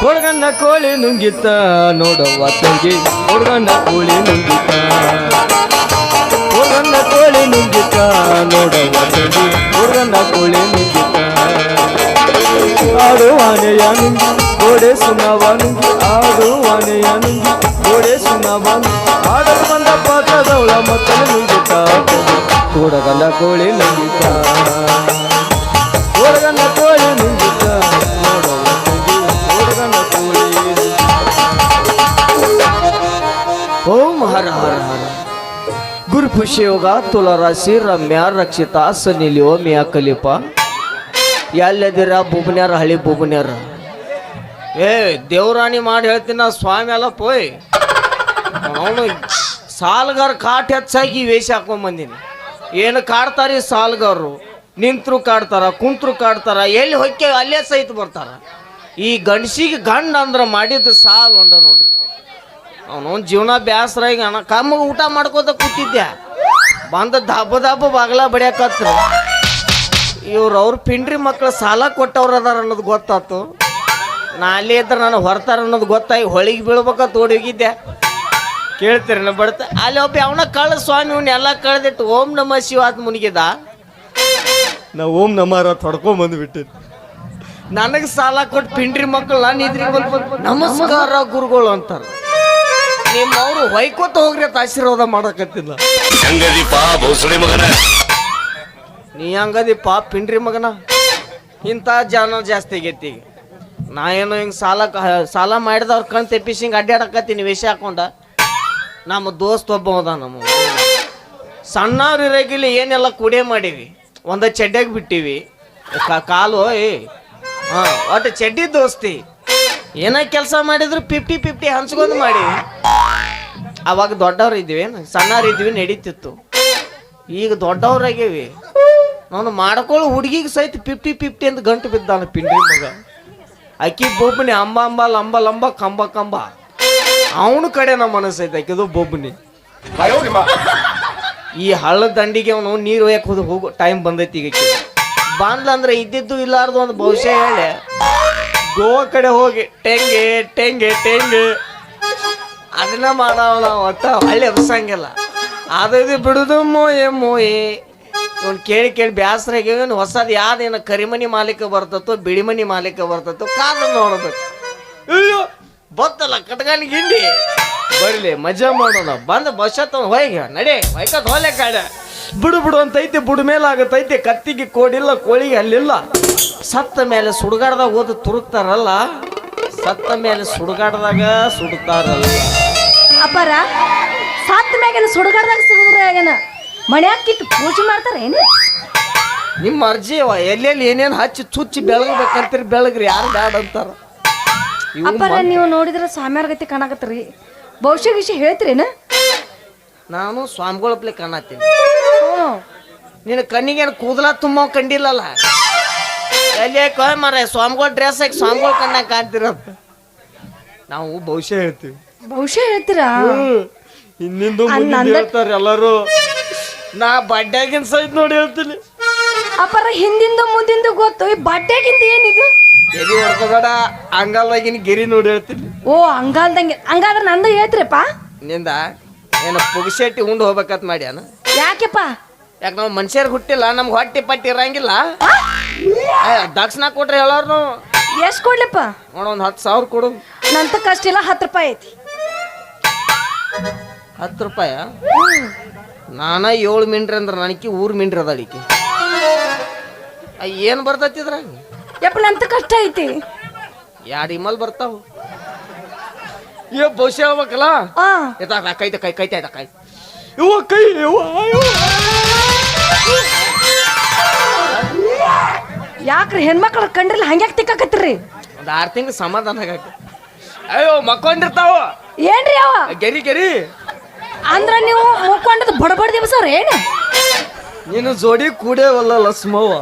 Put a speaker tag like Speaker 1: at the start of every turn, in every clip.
Speaker 1: ಕೊಡಗನ್ನ ಕೋಳಿ ನುಂಗಿತ ನೋಡವ್ವ ತಂಗಿ ಕೊಡಗನ್ನ ಕೋಳಿ ನುಂಗಿತ್ತ. ಕೊಡಗನ್ನ ಕೋಳಿ ನುಂಗಿತ್ತ ನೋಡವ್ವ ತಂಗಿ ಕೋಳಿ ನುಂಗಿತ್ತ. ಆಡು ಆನೆಯ ನುಂಗಿ, ಗೋಡೆ ಸುನವ ನುಂಗಿ ಆಡು ಆನೆಯ ನುಂಗಿ, ಗೋಡೆ ಸುನವ ಆಡು ಬಂದ ಪಾತ್ರದವಳ ಮಕ್ಕಳು ನುಂಗಿತ್ತ. ಕೊಡಗನ್ನ ಕೋಳಿ ನುಂಗಿತ್ತ. ಹರ ಹರ ಹರ. ಗುರು ಯೋಗ ತುಲರಾಶಿ, ರಮ್ಯ, ರಕ್ಷಿತ ಸನಿಲಿ ಓಮಿಯ ಕಲಿಪ. ಎಲ್ಲದಿರ ಬುಬ್ನ್ಯಾರ ಹಳಿ ಬುಬ್ನ್ಯಾರ ಏ, ದೇವರಾಣಿ ಮಾಡಿ ಹೇಳ್ತೀನಿ ಸ್ವಾಮಿ ಅಲ್ಲ ಪೋಯ್ ಅವನು ಸಾಲ್ಗಾರ ಕಾಟ್ ಹೆಚ್ಚಾಗಿ ವೇಷ ಹಾಕೊಂಡ್ ಬಂದೀನಿ. ಏನು ಕಾಡ್ತಾರೆ ಸಾಲ್ಗಾರರು? ನಿಂತ್ರು ಕಾಡ್ತಾರ, ಕುಂತ್ರು ಕಾಡ್ತಾರ, ಎಲ್ಲಿ ಹೊಕ್ಕೆ ಅಲ್ಲೇ ಸಹಿತ ಬರ್ತಾರ. ಈ ಗಂಡಸಿಗೆ ಗಂಡ ಅಂದ್ರೆ ಮಾಡಿದ್ದು ಸಾಲ್ ಹೊಂಡ ನೋಡ್ರಿ. ಅವನು ಜೀವನ ಬ್ಯಾಸರ ಈಗ ಅಣ್ಣ. ಕಮ್ಮಗೆ ಊಟ ಮಾಡ್ಕೋತ ಕೂತಿದ್ದೆ ಬಂದ ದಬ್ಬ ದಬ್ಬ ಬಾಗ್ಲ ಬಡಿಯಾಕತ್ರ. ಇವ್ರು ಅವ್ರ ಪಿಂಡ್ರಿ ಮಕ್ಳು ಸಾಲ ಕೊಟ್ಟವ್ರು ಅದಾರ ಅನ್ನೋದು ಗೊತ್ತಾತು. ನಾ ಅಲ್ಲಿ ಇದ್ರೆ ನಾನು ಹೊರತಾರ ಅನ್ನೋದು ಗೊತ್ತಾಗಿ ಹೊಳಿಗೆ ಬೀಳ್ಬೇಕಂತ ತೋಡಿ ಹೋಗಿದ್ದೆ. ಕೇಳ್ತೀರಿ ನಾ ಬಡ್ತ. ಅಲ್ಲಿ ಒಬ್ಬ ಅವನ ಕಳ್ಳ ಸ್ವಾಮಿ ಎಲ್ಲ ಕಳೆದಿಟ್ಟು ಓಂ ನಮ ಶಿವಾತ್ ಮುನಿಗಿದ. ನಾ ಓಂ ನಮಾರ ತೊಡ್ಕೊಂಡ್ ಬಂದ್ಬಿಟ್ಟಿದ್ದೆ ನನಗೆ ಸಾಲ ಕೊಟ್ಟು ಪಿಂಡ್ರಿ ಮಕ್ಕಳು ನಾನು ಇದ್ರಿಗೆ ಬಂದು ನಮಸ್ಕಾರ ಗುರುಗಳು ಅಂತಾರೆ. ನಿಮ್ಮವ್ರು ಹೊಯ್ಕೋತ ಹೋಗ್ರಿ ಅಂತ ಆಶೀರ್ವಾದ ಮಾಡಕತ್ತಿಲ್ಲ.
Speaker 2: ಸಂಗದಿ ಪಾ ಭೋಸಳೆ ಮಗನ?
Speaker 1: ನೀ ಹಂಗದಿ ಪಾ ಪಿಂಡ್ರಿ ಮಗನ? ಇಂಥ ಜನ ಜಾಸ್ತಿ ಆಗೈತಿ ಈಗ. ನಾ ಏನೋ ಹಿಂಗೆ ಸಾಲ ಸಾಲ ಮಾಡಿದವ್ರ ಕಣ್ ತೆಪ್ಪಿಸಿ ಹಿಂಗೆ ಅಡ್ಡಾಡಕತ್ತೀನಿ ವಿಷಯ ಹಾಕೊಂಡ. ನಮ್ಮ ದೋಸ್ತ್ ಒಬ್ಬ ಅದ ನಮ್ಮ ಸಣ್ಣವ್ರ ಇರಾಗಿಲ್ಲಿ ಏನೆಲ್ಲ ಕುಡಿಯ ಮಾಡೀವಿ ಒಂದ ಚಡ್ಡಾಗಿ ಬಿಟ್ಟಿವಿ. ಕಾಲು ಏ ಹಾಂ ಒಟ್ಟು ಚಡ್ಡಿ ದೋಸ್ತಿ. ಏನ ಕೆಲಸ ಮಾಡಿದ್ರು ಫಿಫ್ಟಿ ಫಿಫ್ಟಿ ಹಂಚ್ಕೊಂಡು ಮಾಡಿ. ಅವಾಗ ದೊಡ್ಡವ್ರು ಇದ್ವಿ, ಸಣ್ಣವ್ರು ಇದ್ವಿ, ನಡೀತಿತ್ತು. ಈಗ ದೊಡ್ಡವ್ರಾಗೇವಿ ನಾನು ಮಾಡ್ಕೊಳ್ಳೋ ಹುಡುಗಿಗೆ ಸಹಿತ ಫಿಫ್ಟಿ ಫಿಫ್ಟಿ ಅಂತ ಗಂಟು ಬಿದ್ದಾನ ಪಿಂಡಿ ಮಗ. ಅಕ್ಕಿ ಬೊಬ್ಬನಿ ಅಂಬ ಅಂಬ ಲಂಬ ಲಂಬ ಕಂಬ ಕಂಬ. ಅವನ ಕಡೆ ನಮ್ಮ ಮನಸ್ಸೈತೆ ಆಕಿದು ಬೊಬ್ಬನಿ. ಈ ಹಳ್ಳ ದಂಡಿಗೆ ಅವನು ನೀರು ಒಯ್ಯಕ್ಕೆ ಹೋದ ಹೋಗೋ ಟೈಮ್ ಬಂದೈತಿ ಈಗ ಆಕಿಗೆ. ಬಂದ್ಲ ಅಂದ್ರೆ ಇದ್ದಿದ್ದು ಇಲ್ಲಾರ್ದು ಒಂದು ಭವಿಷ್ಯ ಹೇಳಿ. ಗೋವಾ ಕಡೆ ಹೋಗಿ, ಟೆಂಗೆ ಟೆಂಗೆ ಟೆಂಗೆ. ಅದನ್ನ ಮಾಡವ ನಾವು ಒಟ್ಟ ಹಳ್ಳಿ ಎಬ್ಸಂಗಿಲ್ಲ. ಅದು ಇದು ಬಿಡುದು ಮೋಯೆ ಮೋಯೆ. ಇವ್ನು ಕೇಳಿ ಕೇಳಿ ಬ್ಯಾಸರ ಇವನು ಹೊಸದು ಯಾವ್ದೇನು ಕರಿಮನಿ ಮಾಲೀಕ ಬರ್ತತೋ ಬಿಳಿಮನಿ ಮಾಲೀಕ ಬರ್ತತೋ ಕಾದು ನೋಡಬೇಕು. ಅಯ್ಯೋ, ಬತ್ತಲ್ಲ ಕಟ್ಗಾನಿ ಗಿಂಡಿ. ಬರ್ಲಿ, ಮಜಾ ಮಾಡೋಣ. ಬಂದು ಬಸ್ ಹೋಗಿ ನಡೆ ಹೊಯ್ಕತ್ ಹೋಲೆ ಕಾಡ. ಬಿಡು ಬಿಡು ಅಂತ ಐತೆ ಬುಡು ಮೇಲೆ ಆಗತ್ತೈತೆ ಕತ್ತಿಗೆ ಕೋಡಿಲ್ಲ ಕೋಳಿಗೆ ಅಲ್ಲಿಲ್ಲ ಸತ್ತ ಮೇಲೆ ಸುಡುಗಾಡ್ದಾಗ ಓದು ತುರುಕ್ತಾರಲ್ಲ ಸತ್ತ ಮೇಲೆ ಸುಡುಗಾಡ್ದಾಗ ಸುಡ್ತಾರಲ್ಲ
Speaker 3: ಅಪ್ಪಾರ ಸತ್ತ ಮ್ಯಾಗೇನು ಸುಡುಗಾಡ್ದಾಗ ಸುಡುಗ್ರಾಗೇನ ಮಣೆ ಹಾಕಿಟ್ಟು ಪೂಜೆ ಮಾಡ್ತಾರ ಏನು
Speaker 1: ನಿಮ್ಮ ಅರ್ಜಿ ಅವ ಎಲ್ಲೆಲ್ಲಿ ಏನೇನು ಹಚ್ಚಿ ಚುಚ್ಚಿ ಬೆಳಗ್ಬೇಕಂತೀರಿ ಬೆಳಗ್ರಿ ಯಾರು ಬ್ಯಾಡ ಅಂತಾರ. ಇವು
Speaker 3: ಅಪ್ಪಾರ ನೀವು ನೋಡಿದ್ರೆ ಸ್ವಾಮಿಯವ್ರ ಗತಿ ಕಾಣಕತ್ತೀರಿ. ಭವಿಷ್ಯ ವಿಷಯ ಹೇಳ್ತೀರೇನ?
Speaker 1: ನಾನು ಸ್ವಾಮಿಗಳಪ್ಲೆ ಕಾಣತ್ತೀನಿ. ನಿನ್ನ ಕಣ್ಣಿಗೇನು ಕೂದಲ ತುಂಬ ಕಂಡಿಲ್ಲಲ್ಲ? ಎಲ್ಲಿ ಕೋಯ್ ಮರ ಸ್ವಾಮಿಗಳ ಡ್ರೆಸ್ ಹಾಕಿ ಸ್ವಾಮಿಗಳ ಕಣ್ಣಾಗ ಕಾಣ್ತಿರಪ್ಪ ನಾವು ಭವಿಷ್ಯ ಹೇಳ್ತೀವಿ.
Speaker 3: ಬಹುಶಃ ಹೇಳ್ತೀರಾ?
Speaker 1: ಹಿಂದಿಂದು
Speaker 3: ಅಲ್ಲ,
Speaker 1: ಮುಂದೆ ಹೇಳ್ತಾರೆ ಎಲ್ಲರೂ. ನಾ ಬಡ್ಡ್ಯಾಗಿನ ಸಹಿತ ನೋಡಿ ಹೇಳ್ತೀನಿ.
Speaker 3: ಅಪ್ಪರ ಹಿಂದಿಂದ ಮುಂದಿಂದ ಗೊತ್ತು. ಈ ಬಟ್ಟೆಗಿಂತ ಏನಿದು?
Speaker 1: ಎದಿ ಹೊಡ್ಕೋಬೇಡ ಅಂಗಲ್ದಾಗಿನ ಗಿರಿ ನೋಡಿ ಹೇಳ್ತೀನಿ.
Speaker 3: ಓ ಅಂಗಾಲ್ದಂಗೆ. ಹಂಗಾದ್ರೆ ನಂದು ಹೇಳ್ತೀರಪ್ಪ?
Speaker 1: ನಿಂದ ಏನು ಪುಗಸೆಟ್ಟಿ ಉಂಡು ಹೋಗ್ಬೇಕಂತ ಮಾಡ್ಯಾನ?
Speaker 3: ಯಾಕೆಪ್ಪ?
Speaker 1: ಯಾಕೆ ನಾವು ಮನುಷ್ಯರ್ ಹುಟ್ಟಿಲ್ಲ ನಮ್ಗೆ ಹೊಟ್ಟಿ ಪಟ್ಟಿ ಇರಂಗಿಲ್ಲ. ದಕ್ಷಿಣ ಕೊಟ್ರೆ ಹೇಳೋರು
Speaker 3: ಎಷ್ಟು ಕೊಡ್ಲಪ್ಪ?
Speaker 1: ನೋಡ ಒಂದು ಹತ್ತು ಸಾವಿರ ಕೊಡು.
Speaker 3: ನಂತ ಕಷ್ಟ ಇಲ್ಲ ಹತ್ತು ರೂಪಾಯಿ ಐತಿ.
Speaker 1: ಹತ್ತು ರೂಪಾಯ? ನಾನ ಏಳು ಮಿಂಡ್ರಿ ಅಂದ್ರೆ ನನಗೆ ಊರು ಮಿಂಡ್ರಿ ಅದ ಅಡಿಕೆ. ಏನು ಬರ್ತೈತಿದ್ರ
Speaker 3: ಯಪ್ಪ ನಂತ ಕಷ್ಟ ಐತಿ.
Speaker 1: ಯಾರು ಇಮಲ್ ಬರ್ತಾವ? ಏ ಬಹುಶಃ ಹೇಳ್ಬೇಕಲ್ಲ?
Speaker 3: ಆ.
Speaker 1: ಕೈ ಕೈತ ಆಯ್ತಾ ಕೈ. ಇವ ಕೈ ಇವ ಇವ.
Speaker 3: ಯಾಕ್ರಿ ಹೆಣ್ಮಕ್ಳು ಕಂಡ್ರಿಲ್ಲ ಹಂಗ್ಯಾಕ್ ತಿಕ್ಕಾಕತ್ತೀರಿ?
Speaker 1: ಒಂದ್ ಆರು ತಿಂಗ್ಳು ಸಮಾಧಾನ ಆಗಕ್ಕೆ ಅಯ್ಯೋ ಮಕ್ಕೊಂಡಿರ್ತಾವ
Speaker 3: ಏನ್ರಿ ಅವ?
Speaker 1: ಗೆರಿ ಗೆರಿ.
Speaker 3: ಅಂದ್ರ ನೀವು ಮುಕ್ಕೊಂಡದ್ ಬಡಬಡ್ ದಿವಸ ಏನು?
Speaker 1: ನೀನು ಜೋಡಿ ಕೂಡೇವಲ್ಲ ಲಸ್ಮವ್ವ.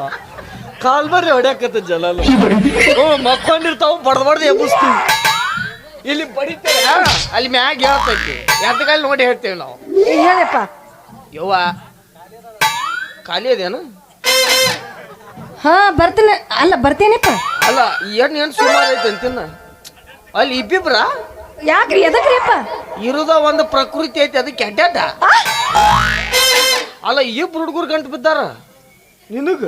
Speaker 1: ಕಾಲ್ ಬರ್ರಿ ಹೊಡ್ಯಾಕತ್ತ ಜಲ ಹ್ಞೂ ಮಕ್ಕೊಂಡಿರ್ತಾವ ಬಡ್ದು ಬಡ್ದು ಎಬ್ಬಿಸ್ತೀವಿ. ಇಲ್ಲಿ ಬಡಿತೇವೆ ಅಲ್ಲಿ ಮ್ಯಾಗ ಹೇಳ್ತೈತಿ. ಎತ್ತಗಾಲಿ ನೋಡಿ ಹೇಳ್ತೇವೆ ನಾವು.
Speaker 3: ಹೇಳಪ್ಪ.
Speaker 1: ಯವ್ವ ಖಾಲಿ ಅದೇನು?
Speaker 3: ಹಾ ಬರ್ತೀನಿ. ಅಲ್ಲ ಬರ್ತೀನಿಪ್ಪ.
Speaker 1: ಅಲ್ಲ ಏನ್ ಏನ್ ಸುಮಾರು ಐತೆ ಅಂತಿನ್ನ ಅಲ್ಲಿ ಇಬ್ಬಿಬ್ರ?
Speaker 3: ಯಾಕ್ರಿ ಎದಕ್ರಿ ಅಪ್ಪ?
Speaker 1: ಇರುದ ಒಂದು ಪ್ರಕೃತಿ ಐತಿ ಅದು ಅಡ್ಡಾಡ ಅಲ್ಲ ಇಬ್ರು ಹುಡುಗರು ಗಂಟು ಬಿದ್ದಾರ? ನಿನಗ?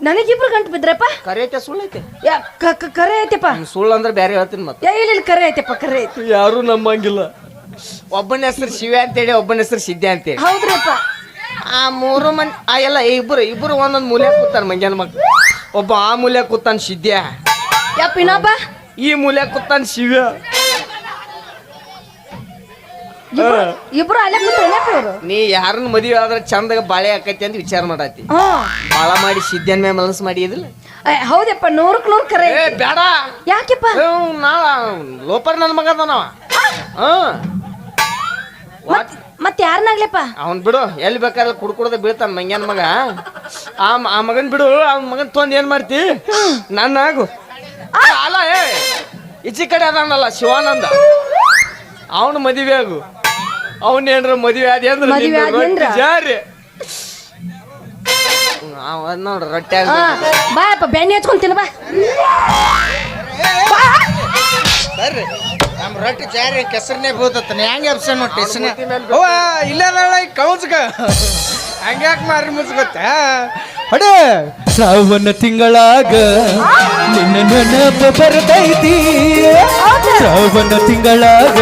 Speaker 3: ನನಗಿಬ್ರು ಗಂಟು ಬಿದ್ರಪ್ಪ?
Speaker 1: ಕರೆ ಐತೆ ಸುಳ್ಳು ಐತೆ?
Speaker 3: ಯಾ ಕ- ಕ- ಕರೆ ಐತೆಪ್ಪ.
Speaker 1: ಸುಳ್ಳು ಅಂದ್ರೆ ಬೇರೆ ಹೇಳ್ತೀನಿ ಮತ್ತೆ.
Speaker 3: ಏ ಇಲ್ಲ ಇಲ್ಲ ಕರೆ ಐತೆಪ್ಪ ಕರೆ ಐತಿ.
Speaker 1: ಯಾರು ನಂಬಂಗಿಲ್ಲ. ಒಬ್ಬನ ಹೆಸರು ಶಿವ ಅಂತೇಳಿ ಒಬ್ಬನ ಹೆಸರು ಸಿದ್ಧ ಅಂತೇಳಿ.
Speaker 3: ಹೌದ್ರಪ್ಪ.
Speaker 1: ಆ ಮೂರು ಮಂದಿ ಆ ಎಲ್ಲ ಇಬ್ರು ಇಬ್ರು ಒಂದೊಂದು ಮೂಲೆ ಕೂತಾನ ಮಂಜಾನ ಮಗ ಒಬ್ಬ ಆ ಮೂಲೆ ಕೂತಾನ ಸಿದ್ಯ
Speaker 3: ಯಪ್ಪ ಇನ್ನೊಬ್ಬ?
Speaker 1: ಈ ಮೂಲೆ ಕೂತಾನ ಶಿವ
Speaker 3: ಇಬ್ರು ಇಬ್ರು ಅಲ್ಲೇ ಕೂತ್ರೇನಪ್ಪ ಇವ್ರು?
Speaker 1: ನೀ ಯಾರನ್ನ ಮದುವೆ ಆದ್ರೆ ಚಂದಾಗ ಬಾಳೆ ಆಕೈತಿ ಅಂತ ವಿಚಾರ ಮಾಡಾತಿ. ಬಾಳ ಮಾಡಿ ಸಿದ್ಧನ ಮೇಲೆ ಮನಸ್ ಮಾಡಿ ಇದಿಲ್ಲ.
Speaker 3: ಏ, ಹೌದಪ್ಪ ನೂರಕ್ ನೂರ್ ಕರೆ
Speaker 1: ಏ ಬೇಡ.
Speaker 3: ಯಾಕೆಪ್ಪ?
Speaker 1: ಇವ್ನ್ ನಾ ಲೋಪರ್ ನನ್ನ ಮಗ ಅದನವ
Speaker 3: ಮತ್ ಮತ್ ಯಾರನ್ನಾಗ್ಲಪ್ಪ
Speaker 1: ಅವನ್ ಬಿಡು ಎಲ್ಲಿ ಬೇಕಾದ್ರೆ ಕುಡ್ಕುಡ್ದ ಬೀಳ್ತಾನ ಮಂಗ್ಯಾನ ಮಗ ಆ ಮ- ಆ ಮಗನ್ ಬಿಡು ಆ ಮಗನ್ ತೊಂದ್ ಏನ್ ಮಾಡ್ತಿ ನನ್ನ ಆಗು ಅಲ್ಲ ಏ ಈಚಿ ಕಡೆ ಅದಾನಲ್ಲ ಶಿವಾನಂದ ಅವನು ಮದುವೆ ಆಗು ಅವನ್ ಏನ್ರ ಮದುವೆ ಆದಿ ಅಂದ್ರೆ
Speaker 3: ಮದ್ವೆ
Speaker 1: ನಿನ್ನ
Speaker 3: ಆದಿ ಅಂದ್ರ?
Speaker 1: ರೊಟ್ಟಿ ಜಾರಿ ಅವ ನೋಡ್ರಿ ರೊಟ್ಟಿ
Speaker 3: ಹಾ ಬಾ ಅಪ್ಪ ಬೆಣ್ಣೆ ಹಚ್ಕೊಂತೀನಿ ಬಾ
Speaker 4: ಬರ್ರಿ ನಮ್ಮ ರೊಟ್ಟಿ ಜಾರಿ ಕೆಸರನ್ನೇ ಬೀಳ್ತತ್ತ ಹೆಂಗೆ ಅಪ್ಸನ್ ನೋಡಿ ಓ ಇಲ್ಲ ಕೌನ್ಸ್ಗ. ಹಂಗ್ಯಾಕ್ ಮಾರಿ ಮುಚ್ಕೊತ್ತ ಹೊಡೆ.
Speaker 5: ಶ್ರಾವಣ ತಿಂಗಳಾಗ ನಿನ್ನ ನೆನಪು ಬರ್ತೈತಿ. ಶ್ರಾವಣ ತಿಂಗಳಾಗ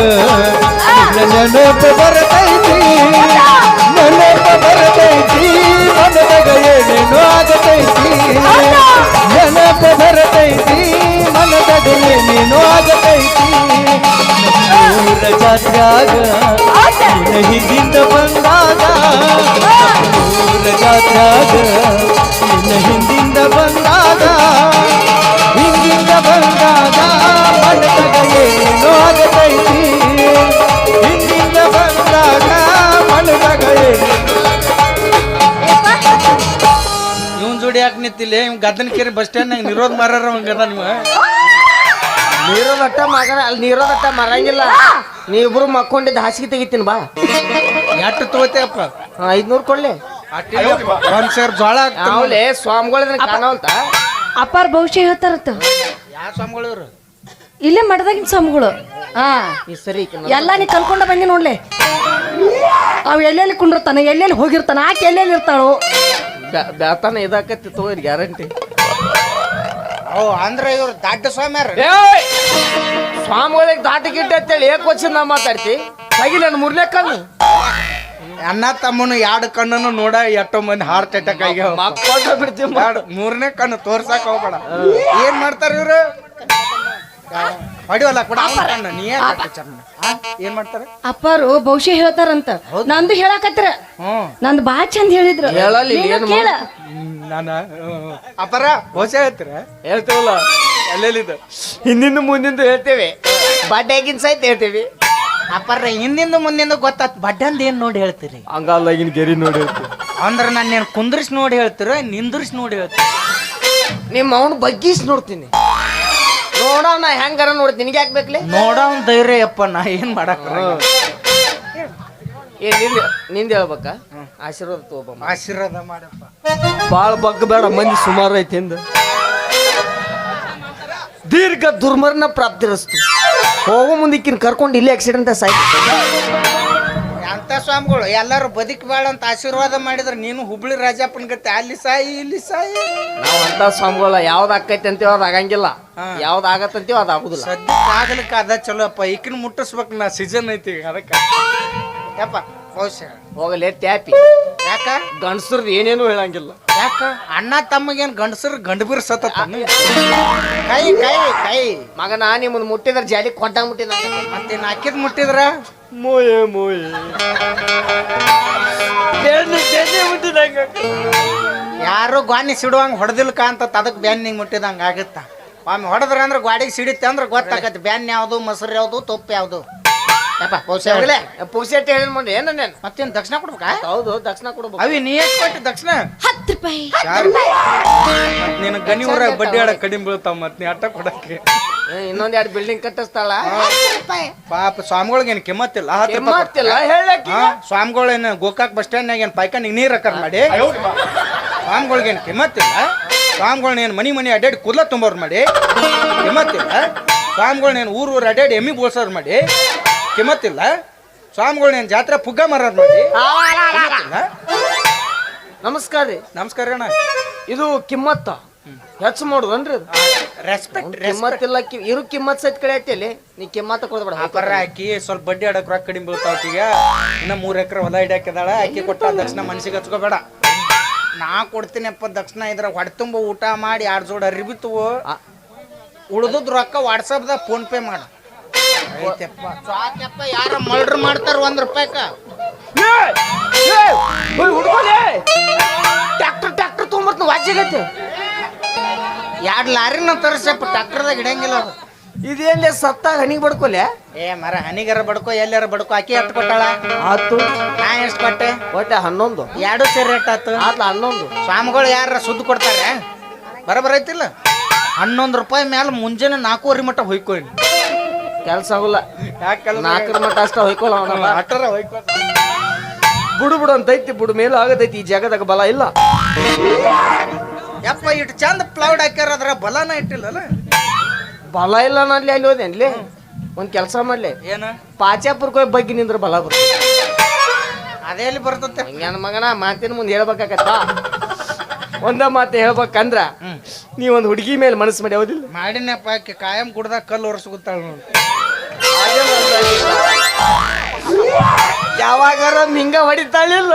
Speaker 5: ನಿನ್ನ ನೆನಪು ಬರ್ತೈತಿ. ನೆನಪು ಬರ್ತೈತಿ. ಮನದಾಗ ಏನೇನು ಆಗತೈತಿ. ನೆನಪು ಬರ್ತೈತಿ. ಮನದಾಗ ನೀನು ಆಗತೈತಿ. ಊರ ಜಾತ್ರಾಗ ಹಿಂದಿಂದ ಬಂದಾಗ. ಊರ ಜಾತ್ರಾಗ ನಿನ್ನ ಹಿಂದಿಂದ ಬಂದಾಗ. ಹಿಂದಿಂದ ಬಂದಾಗ ಮನದಡಲೆ ನೀನು ಆಗತೈತಿ. ಹಿಂದಿಂದ ಬಂದಾಗ ಮನದಾಗ
Speaker 4: ಯಾಕೆ ನಿಂತಿಲ್ಲ ಇವ್ ಗದ್ದನಕೆರೆ ಬಸ್ ಸ್ಟ್ಯಾಂಡ್ ನಿರೋಧ ಮಾರಾರ ಹಂಗದ ನೀವು
Speaker 1: ನೀರೋದಟ್ಟ ಮಗನ ಅಲ್ಲಿ ನೀರೋದಟ್ಟ ಮರಂಗಿಲ್ಲ. ನೀವಿಬ್ರು ಮಕ್ಕೊಂಡಿದ್ದ ಹಾಸಿಗೆ ತೆಗಿತೀನಿ ಬಾ.
Speaker 4: ಎಟ್ಟು ತಗೋತೇಪ್ಪ
Speaker 1: ಐದ್ನೂರು ಕೊಡ್ಲಿ.
Speaker 4: ಒಂದ್ ಸೇರ್ ಜೋಳ.
Speaker 1: ಅವಲೆ ಸ್ವಾಮಿಗಳ ಕಾಣವಲ್ತ
Speaker 3: ಅಪ್ಪಾರ ಭವಿಷ್ಯ ಹೇಳ್ತಾರತ್ತ.
Speaker 4: ಯಾವ
Speaker 3: ಇಲ್ಲೇ ಮಠದಾಗಿನ ಸ್ವಾಮಿಗಳು. ಹಾ.
Speaker 1: ಈ ಸರಿ
Speaker 3: ಎಲ್ಲ ನೀ ಕಲ್ಕೊಂಡ ಬಂದಿ ನೋಡ್ಲೆ. ಅವ್ ಎಲ್ಲೆಲ್ಲಿ ಕುಂಡಿರ್ತಾನೆ ಎಲ್ಲೆಲ್ಲಿ ಹೋಗಿರ್ತಾನ ಆಕೆ ಎಲ್ಲೆಲ್ಲಿ ಇರ್ತಾಳು.
Speaker 1: ಬ್ಯಾತಾನ ಇದಾಕತ್ತಿ ತಗೋರಿ ಗ್ಯಾರಂಟಿ.
Speaker 4: ಅವು ಅಂದ್ರೆ ಇವ್ರು ದಡ್ಡ ಸ್ವಾಮ್ಯಾರ
Speaker 1: ಸ್ವಾಮಿಗಳಿಗೆ ದಾಟ ಗಿಟ್ಟ ಅಂತೇಳಿ ಏಕ್ ವಚನ ನಾ ಮಾತಾಡ್ತಿ. ತಗಿಲ್ಲ ನನ್ನ ಮುರ್ಲೆ ಕಣ್ಣು.
Speaker 4: ಅಣ್ಣ ತಮ್ಮನು ಎರಡು ಕಣ್ಣನ್ನು ನೋಡ ಎಷ್ಟೋ ಮಂದಿ ಹಾರ್ಟ್ ಅಟ್ಯಾಕ್ ಆಗ್ಯಾವ
Speaker 1: ಮಕ್ಕೊಂಡ ಬಿಡ್ತೀವಿ
Speaker 4: ಬ್ಯಾಡ, ಮೂರನೇ ಕಣ್ಣು ತೋರ್ಸಕ್ ಹೋಗ್ಬೇಡ. ಏನ್ ಮಾಡ್ತಾರ ಇವ್ರು? ಹೊಡಿವಲ್ಲ ಕೊಡ ಅವ್ನ್ ನೀ ಯಾಕ್ ಹಾಕ್ ಆ? ಏನ್ ಮಾಡ್ತಾರ?
Speaker 3: ಅಪ್ಪಾರು ಬಹುಶಃ ಹೇಳ್ತಾರಂತ. ನಂದು ಹೇಳಕತ್ರ. ನಂದು ಬಾ ಚಂದ ಹೇಳಿದ್ರು.
Speaker 1: ಹೇಳಲ್ಲ ಇಲ್ಲಿ
Speaker 3: ನೀನು
Speaker 1: ಏನು
Speaker 3: ಕೇಳ.
Speaker 4: ನಾನ ಅಪರ ಬಹುಶಃ ಹೇಳ್ತೀರ?
Speaker 1: ಹೇಳ್ತೇವಲ್ಲ. ಎಲ್ಲೆಲ್ಲಿದ್ದು ಹಿಂದಿಂದ ಮುಂದಿಂದ ಹೇಳ್ತೇವೆ. ಬಾಡ್ಯಾಗಿನ ಸಹಿತ ಹೇಳ್ತೇವಿ.
Speaker 4: ಅಪ್ಪಾರ ಹಿಂದಿಂದ ಮುಂದಿಂದ ಗೊತ್ತಾತ್. ಬಡ್ಡಂದ ಏನ್ ನೋಡಿ ಹೇಳ್ತೀರಿ?
Speaker 1: ಹಂಗಲ್ಲಾಗಿನ ಗೆರಿ ನೋಡಿ ಹೇಳ್ತೀವಿ.
Speaker 4: ಅಂದ್ರೆ ನಾನು ಏನ್ ಕುಂದ್ರಿಸಿ ನೋಡಿ ಹೇಳ್ತೀರ ನಿಂದ್ರಿಸಿ ನೋಡಿ ಹೇಳ್ತೀನಿ
Speaker 1: ನಿಮ್ಮ ಅವನು ಬಗ್ಗಿಸ್ ನೋಡ್ತೀನಿ. ನೋಡೋಣ ಹೆಂಗಾರ ನೋಡ್ತೀನಿ ನಿನಗೆ ಯಾಕೆ ಬೇಕಲೆ?
Speaker 4: ನೋಡೋನ್ ಧೈರ್ಯ ಅಪ್ಪ ನಾ ಏನ್ ಮಾಡಕ್
Speaker 1: ಏ ನಿಂದ ನಿಂದ ಹೇಳ್ಬೇಕಾ? ಆಶೀರ್ವಾದ ತಗೋಬಮ್ಮ
Speaker 4: ಆಶೀರ್ವಾದ ಮಾಡಪ್ಪ.
Speaker 1: ಬಾಳ ಬಗ್ಗ ಬೇಡ ಮಂದಿ ಸುಮಾರು ಐತಿ ಹಿಂದ. ದೀರ್ಘ ದುರ್ಮರಣ ಪ್ರಾಪ್ತಿರಸ್ತು. ಹೋಗೋ ಮುಂದಿಕ್ಕಿನ ಕರ್ಕೊಂಡು ಇಲ್ಲಿ ಆಕ್ಸಿಡೆಂಟ್ ಸಾಯ್ತು
Speaker 4: ಅಂತ ಸ್ವಾಮಿಗಳು ಎಲ್ಲಾರು ಬದುಕಬೇಡ ಅಂತ ಆಶೀರ್ವಾದ ಮಾಡಿದ್ರೆ. ನೀನು ಹುಬ್ಳಿ ರಾಜಪ್ಪನ ಗತ್ತೆ ಅಲ್ಲಿ ಸಾಯಿ ಇಲ್ಲಿ ಸಾಯಿ.
Speaker 1: ನಾವು ಅಂತ ಸ್ವಾಮಿಗಳ ಯಾವ್ದು ಆಕೈತಿ ಅಂತೀವಿ ಅದು ಆಗಂಗಿಲ್ಲ. ಯಾವ್ದು ಆಗತ್ತಂತೀವಿ ಅದು ಆಗುದಿಲ್ಲ.
Speaker 4: ಸದ್ಯಕ್ಕೆ ಆಗ್ಲಿಕ್ಕೆ ಅದ ಚಲೋ ಅಪ್ಪ ಈಕಿನ ಮುಟ್ಟಿಸ್ಬೇಕು ನಾ ಸೀಸನ್ ಐತಿ ಈಗ ಅದಕ್ಕೆ. ಯಪ್ಪ.
Speaker 1: ಹೋಗಲೇ ಟ್ಯಾಪಿ
Speaker 4: ಯಾಕ?
Speaker 1: ಏನೇನು ಹೇಳಂಗಿಲ್ಲ.
Speaker 4: ಯಾಕ? ಅಣ್ಣ ತಮ್ಮಗೇನ್ ಗಂಡಸರು ಗಂಡ ಬೀರ್ ಸತ್ತ ಕೈ ಕೈ ಕೈ.
Speaker 1: ಮಗನ ನಿಮ್ಮದು ಮುಟ್ಟಿದ್ರೆ ಜಾಲಿ ಕೊಟ್ಟ ಮುಟ್ಟಿದ
Speaker 4: ಮತ್ತೆ ಹಾಕಿದ್ ಮುಟ್ಟಿದ್ರ?
Speaker 1: ಮೋಯೆ ಮೋಯೆ. ಮುಟ್ಟಿದಂಗ.
Speaker 4: ಯಾರು ಗ್ವಾನಿ ಸಿಡುವಂಗ ಹೊಡೆದಿಲ್ಕ ಅಂತ ಅದಕ್ಕೆ ಬ್ಯಾನ್ ನಿಂಗೆ ಮುಟ್ಟಿದಂಗ ಆಗತ್ತ. ಒಮ್ಮೆ ಹೊಡೆದ್ರ ಅಂದ್ರೆ ಗಾಡಿಗೆ ಸಿಡಿತ್ತೆ ಅಂದ್ರೆ ಗೊತ್ತಾಗತ್ತೆ ಬ್ಯಾನ್ ಯಾವುದು ಮೊಸರು ಯಾವುದು ತೊಪ್ಪು ಯಾವುದು? ಯಪ್ಪ ಪೋಸೆ
Speaker 1: ಆಗಲೇ ಪುಕ್ಸೆಟ್ ಹೇಳಿ ಮಾಡಿ ಏನ ನೇನು
Speaker 4: ಮತ್ತೇನ್ ದಕ್ಷಿಣ ಕೊಡ್ಬೇಕಾ?
Speaker 1: ಹೌದು ದಕ್ಷಿಣ ಕೊಡ್ಬೇಕು.
Speaker 4: ಅವಿ ನೀ ಏನ್ ಕೊಟ್ಟಿ ದಕ್ಷಿಣ?
Speaker 3: ಹತ್ತು ರೂಪಾಯಿ.
Speaker 4: ನಿನ್ನ ಗಣಿ ಊರಾಗ ಬಡ್ಡಿ ಆಡ ಕಡಿಮೆ ಬೀಳ್ತಾವ ಮತ್ ನೀ ಅಟ್ಟ ಕೊಡಕ್ಕೆ.
Speaker 1: ಏ, ಇನ್ನೊಂದ್ ಎರಡು ಬಿಲ್ಡಿಂಗ್ ಕಟ್ಟಿಸ್ತಾಳ?
Speaker 4: ಪಾಪ ಸ್ವಾಮಿಗಳಿಗೆ ಏನ್ ಕೆಮ್ಮತ್ತಿಲ್ಲ
Speaker 1: ಕೆಮ್ಮತ್ತಿಲ್ಲ ಹೇಳಕ್ಕೆ
Speaker 4: ಸ್ವಾಮಿಗಳು ಏನ್ ಗೋಕಾಕ್ ಬಸ್ ಸ್ಟ್ಯಾಂಡ್ ಏನ್ ಪೈಕ ಪೈಕಾನಿಗೆ ನೀರು ಹಾಕರ್ ಮಾಡಿ? ಸ್ವಾಮಿಗಳಿಗೆ ಕಿಮ್ಮತ್ತಿಲ್ಲ ಕೆಮ್ಮತ್ತಿಲ್ಲ ಸ್ವಾಮಿಗಳನ್ನ ಏನ್ ಮನಿ ಮನಿ ಅಡ್ಡಾಡಿ ಕೂದ್ಲ ತುಂಬೋರ್ ಮಾಡಿ? ಕಿಮ್ಮತ್ತಿಲ್ಲ ಸ್ವಾಮಿಗಳನ್ನ ಏನ್ ಊರು ಊರು ಅಡ್ಡಾಡಿ ಎಮ್ಮಿ ಬೋಳ್ಸೋರ್ ಮಾಡಿ? ಕಿಮ್ಮತ್ತಿಲ್ಲ. ಸ್ವಾಮಿಗಳನ್ನ ಜಾತ್ರೆ ಪುಗ್ಗ ಮರ ಮಾಡಿ. ಕಿಮ್ಮತ್ತಿಲ್ಲ.
Speaker 1: ನಮಸ್ಕಾರ ರೀ.
Speaker 4: ನಮಸ್ಕಾರ ಅಣ್ಣ.
Speaker 1: ಇದು ಕಿಮ್ಮತ್ತ. ಹೆಚ್ಚು ಮಾಡುದನ್ರಿ?
Speaker 4: ರೆಸ್ಪೆಕ್ಟ್
Speaker 1: ಕಿಮ್ಮತ್ ಇಲ್ಲ ಕಿ ಇರು ಕಿಮ್ಮತ್ ಸತ್ ಕಡೆ ಐತಿ ನೀ ಕಿಮ್ಮತ್ತ ಕೊಡ್ಬೇಡ
Speaker 4: ವ್ಯಾಪಾರ ಹಾಕಿ ಸ್ವಲ್ಪ ಬಡ್ಡಿ ಆಡಕ್ ರೊಕ್ಕ ಕಡಿಮೆ ಬೀಳ್ತಾವ ಈಗ ಇನ್ನ ಮೂರ್ ಎಕರೆ ಹೊಲ ಇಡಾಕಿದಾಳ ಆಕಿ ಕೊಟ್ಟ ದಕ್ಷಿಣ ಮನ್ಸಿಗೆ ಹಚ್ಕೋಬೇಡ. ನಾ ಕೊಡ್ತೀನಪ್ಪ ದಕ್ಷಿಣ ಇದ್ರ ತುಂಬ ಊಟ ಮಾಡಿ ಎರಡು ಜೋಡ ಅರಿಬಿತ್ತು ಉಳ್ದದ್ ರೊಕ್ಕ ವಾಟ್ಸಪ್ದಾಗ ಫೋನ್ ಪೇ ಮಾಡು. ಐತೆಪ್ಪ ಸಾಕಪ್ಪ ಯಾರ ಮರ್ಡರ್ ಮಾಡ್ತಾರ ಒಂದ್ ರೂಪಾಯಿಕ?
Speaker 1: ಟ್ಯಾಕ್ಟರ್ ಟ್ಯಾಕ್ಟರ್ ತೊಗೊಂಬರ್ತ ವಾಜ್ಯಗೈತೆ
Speaker 4: ಎರಡು ಲಾರಿನ ತರಿಸಪ್ಪ ಟ್ಯಾಕ್ಟರ್ದಾಗ ಇಡಂಗಿಲ್ಲ ಅದು
Speaker 1: ಇದೇನ್ಲೇ ಸತ್ತಾಗ ಹಣಿಗೆ ಬಡ್ಕೊಲೆ?
Speaker 4: ಏ ಮರ ಹನಿಗಾರ ಬಡ್ಕೋ ಎಲ್ಲಾರ ಬಡ್ಕೋ ಅಕ್ಕಿ ಎಷ್ಟು ಕೊಟ್ಟಾಳ?
Speaker 1: ಆತು.
Speaker 4: ನಾ ಎಷ್ಟು ಕೊಟ್ಟೆ?
Speaker 1: ಒಟ್ಟೆ ಹನ್ನೊಂದು.
Speaker 4: ಎರಡು ಸೇರಿ ಎಷ್ಟಾತು
Speaker 1: ಆತ್ಲ ಹನ್ನೊಂದು.
Speaker 4: ಸ್ವಾಮಿಗಳು ಯಾರ ಸುದ್ದಿ ಕೊಡ್ತಾರೆ? ಬರಬರ ಐತಿಲ್ಲ? ಹನ್ನೊಂದು ರೂಪಾಯಿ ಮೇಲೆ ಮುಂಜಾನೆ ನಾಲ್ಕೂವರೆ ಮಟ್ಟ ಹೊಯ್ಕೊಳ್ಳಿ
Speaker 1: ಕೆಲ್ಸ ಆಗುಲ್ಲ. ನಾಲ್ಕರ ಮಟ್ಟ ಅಷ್ಟ ಹೊಯ್ಕೊಳ
Speaker 4: ಅಟ್ಟರ ಹೊಯ್ಕೊ
Speaker 1: ಬುಡು ಬುಡು ಅಂತ ಐತಿ ಬುಡು ಮೇಲೂ ಆಗತೈತಿ ಈ ಜಾಗದಾಗ ಬಲ ಇಲ್ಲ.
Speaker 4: ಯಪ್ಪ ಇಟ್ಟು ಚಂದ ಪ್ಲೌಡ್ ಹಾಕ್ಯಾರ ಅದ್ರ ಬಲನ ಇಟ್ಟಿಲ್ಲಲ್ಲ?
Speaker 1: ಬಲ ಇಲ್ಲ ಅಲ್ಲಿ ಅಲ್ಲಿ ಹೋದೇನ್ಲಿ ಒಂದ್ ಕೆಲಸ ಮಾಡ್ಲಿ.
Speaker 4: ಏನು?
Speaker 1: ಪಾಚಾಪುರ್ಕ್ ಹೋಗಿ ಬಗ್ಗೆ ನಿಂದ್ರ ಬಲ ಬರ್ತದೆ
Speaker 4: ಅದೇ ಎಲ್ಲಿ ಬರ್ತತೆ.
Speaker 1: ಮಗನ ಮಾತಿನ ಮುಂದೆ ಹೇಳ್ಬೇಕಾಗತ್ತ? ಒಂದ ಮಾತು ಹೇಳ್ಬೇಕಂದ್ರ ನೀ ಒಂದ್ ಹುಡುಗಿ ಮೇಲೆ ಮನಸ್ಸು ಮಾಡಿ ಹೌದಿಲ್ಲ
Speaker 4: ಮಾಡಿನಪ್ಪ ಆಕಿ ಕಾಯಂ ಕುಡ್ದಾಗ ಕಲ್ಲು ಒರೆಸ್ಕೊತಾಳ ನೋಡಿ.
Speaker 1: ಯಾವಾಗಾರ ಹಿಂಗ ಹೊಡಿತಾಳಿಲ್ಲ.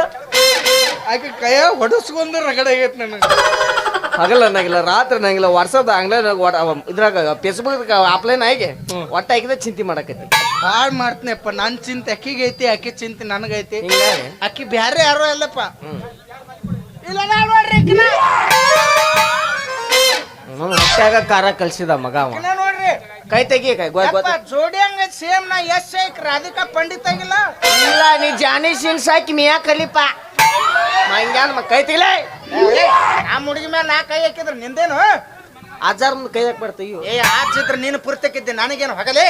Speaker 4: ಆಕೆ ಕೈಯ ಹೊಡಸ್ಕೊಂಡ್ರೆ ರಗಡೆ ಆಗೈತೆ ನನಗೆ.
Speaker 1: ಹಗಲ ಅನ್ನಂಗಿಲ್ಲ ರಾತ್ರಿ ಅನ್ನಂಗಿಲ್ಲ ವರ್ಷದ ಆನ್ಲೈನ್ ಇದ್ರಾಗ ಫೇಸ್ಬುಕ್ ಆಫ್ಲೈನ್ ಆಗಿ ಒಟ್ಟ ಹಾಕಿದ್ರೆ ಚಿಂತೆ ಮಾಡಕತ್ತಿ.
Speaker 4: ಭಾಳ ಮಾಡ್ತೀನಪ್ಪ ನನ್ನ ಚಿಂತೆ ಅಕ್ಕಿಗೆ ಐತಿ ಅಕ್ಕಿ ಚಿಂತೆ ನನಗೈತಿ. ಅಕ್ಕಿ ಬ್ಯಾರೆ ಯಾರೋ ಅಲ್ಲಪ್ಪ. ಇಲ್ಲ ನೋಡ್ರಿ.
Speaker 1: ಹೊಟ್ಯಾಗ ಖಾರ ಕಲ್ಸಿದ ಮಗ ಅವ.
Speaker 4: ನೋಡ್ರಿ.
Speaker 1: ಕೈ ತೆಗಿ ಕೈ
Speaker 4: ಜೋಡಿ ಹಂಗ ಸೇಮ್ ನಾ ಎಸ್ ಐಕ್ ರಾಧಿಕಾ ಪಂಡಿತ್ ಆಗಿಲ್ಲ
Speaker 1: ಇಲ್ಲ ನೀ ಜಾನಿ ಸಿಂಗ್ ಸಾಕಿ ಮಿಯಾ ಕಲಿಪ? ಮಂಗ್ಯಾನ ಕೈ ತೆಗಿಲೇ
Speaker 4: ಆ ಹುಡುಗಿ ಮೇಲೆ ನಾ ಕೈ ಹಾಕಿದ್ರ ನಿಂದೇನು?
Speaker 1: ಅಜಾರ್ ಮುಂದೆ ಕೈ ಹಾಕಿ ಬರ್ತೀವಿ
Speaker 4: ಏ ಆ ಚಿತ್ರ ನೀನು ಪುರ್ತಕ್ಕಿದ್ದೆ ನನಗೇನು ಹೊಗಲೇ?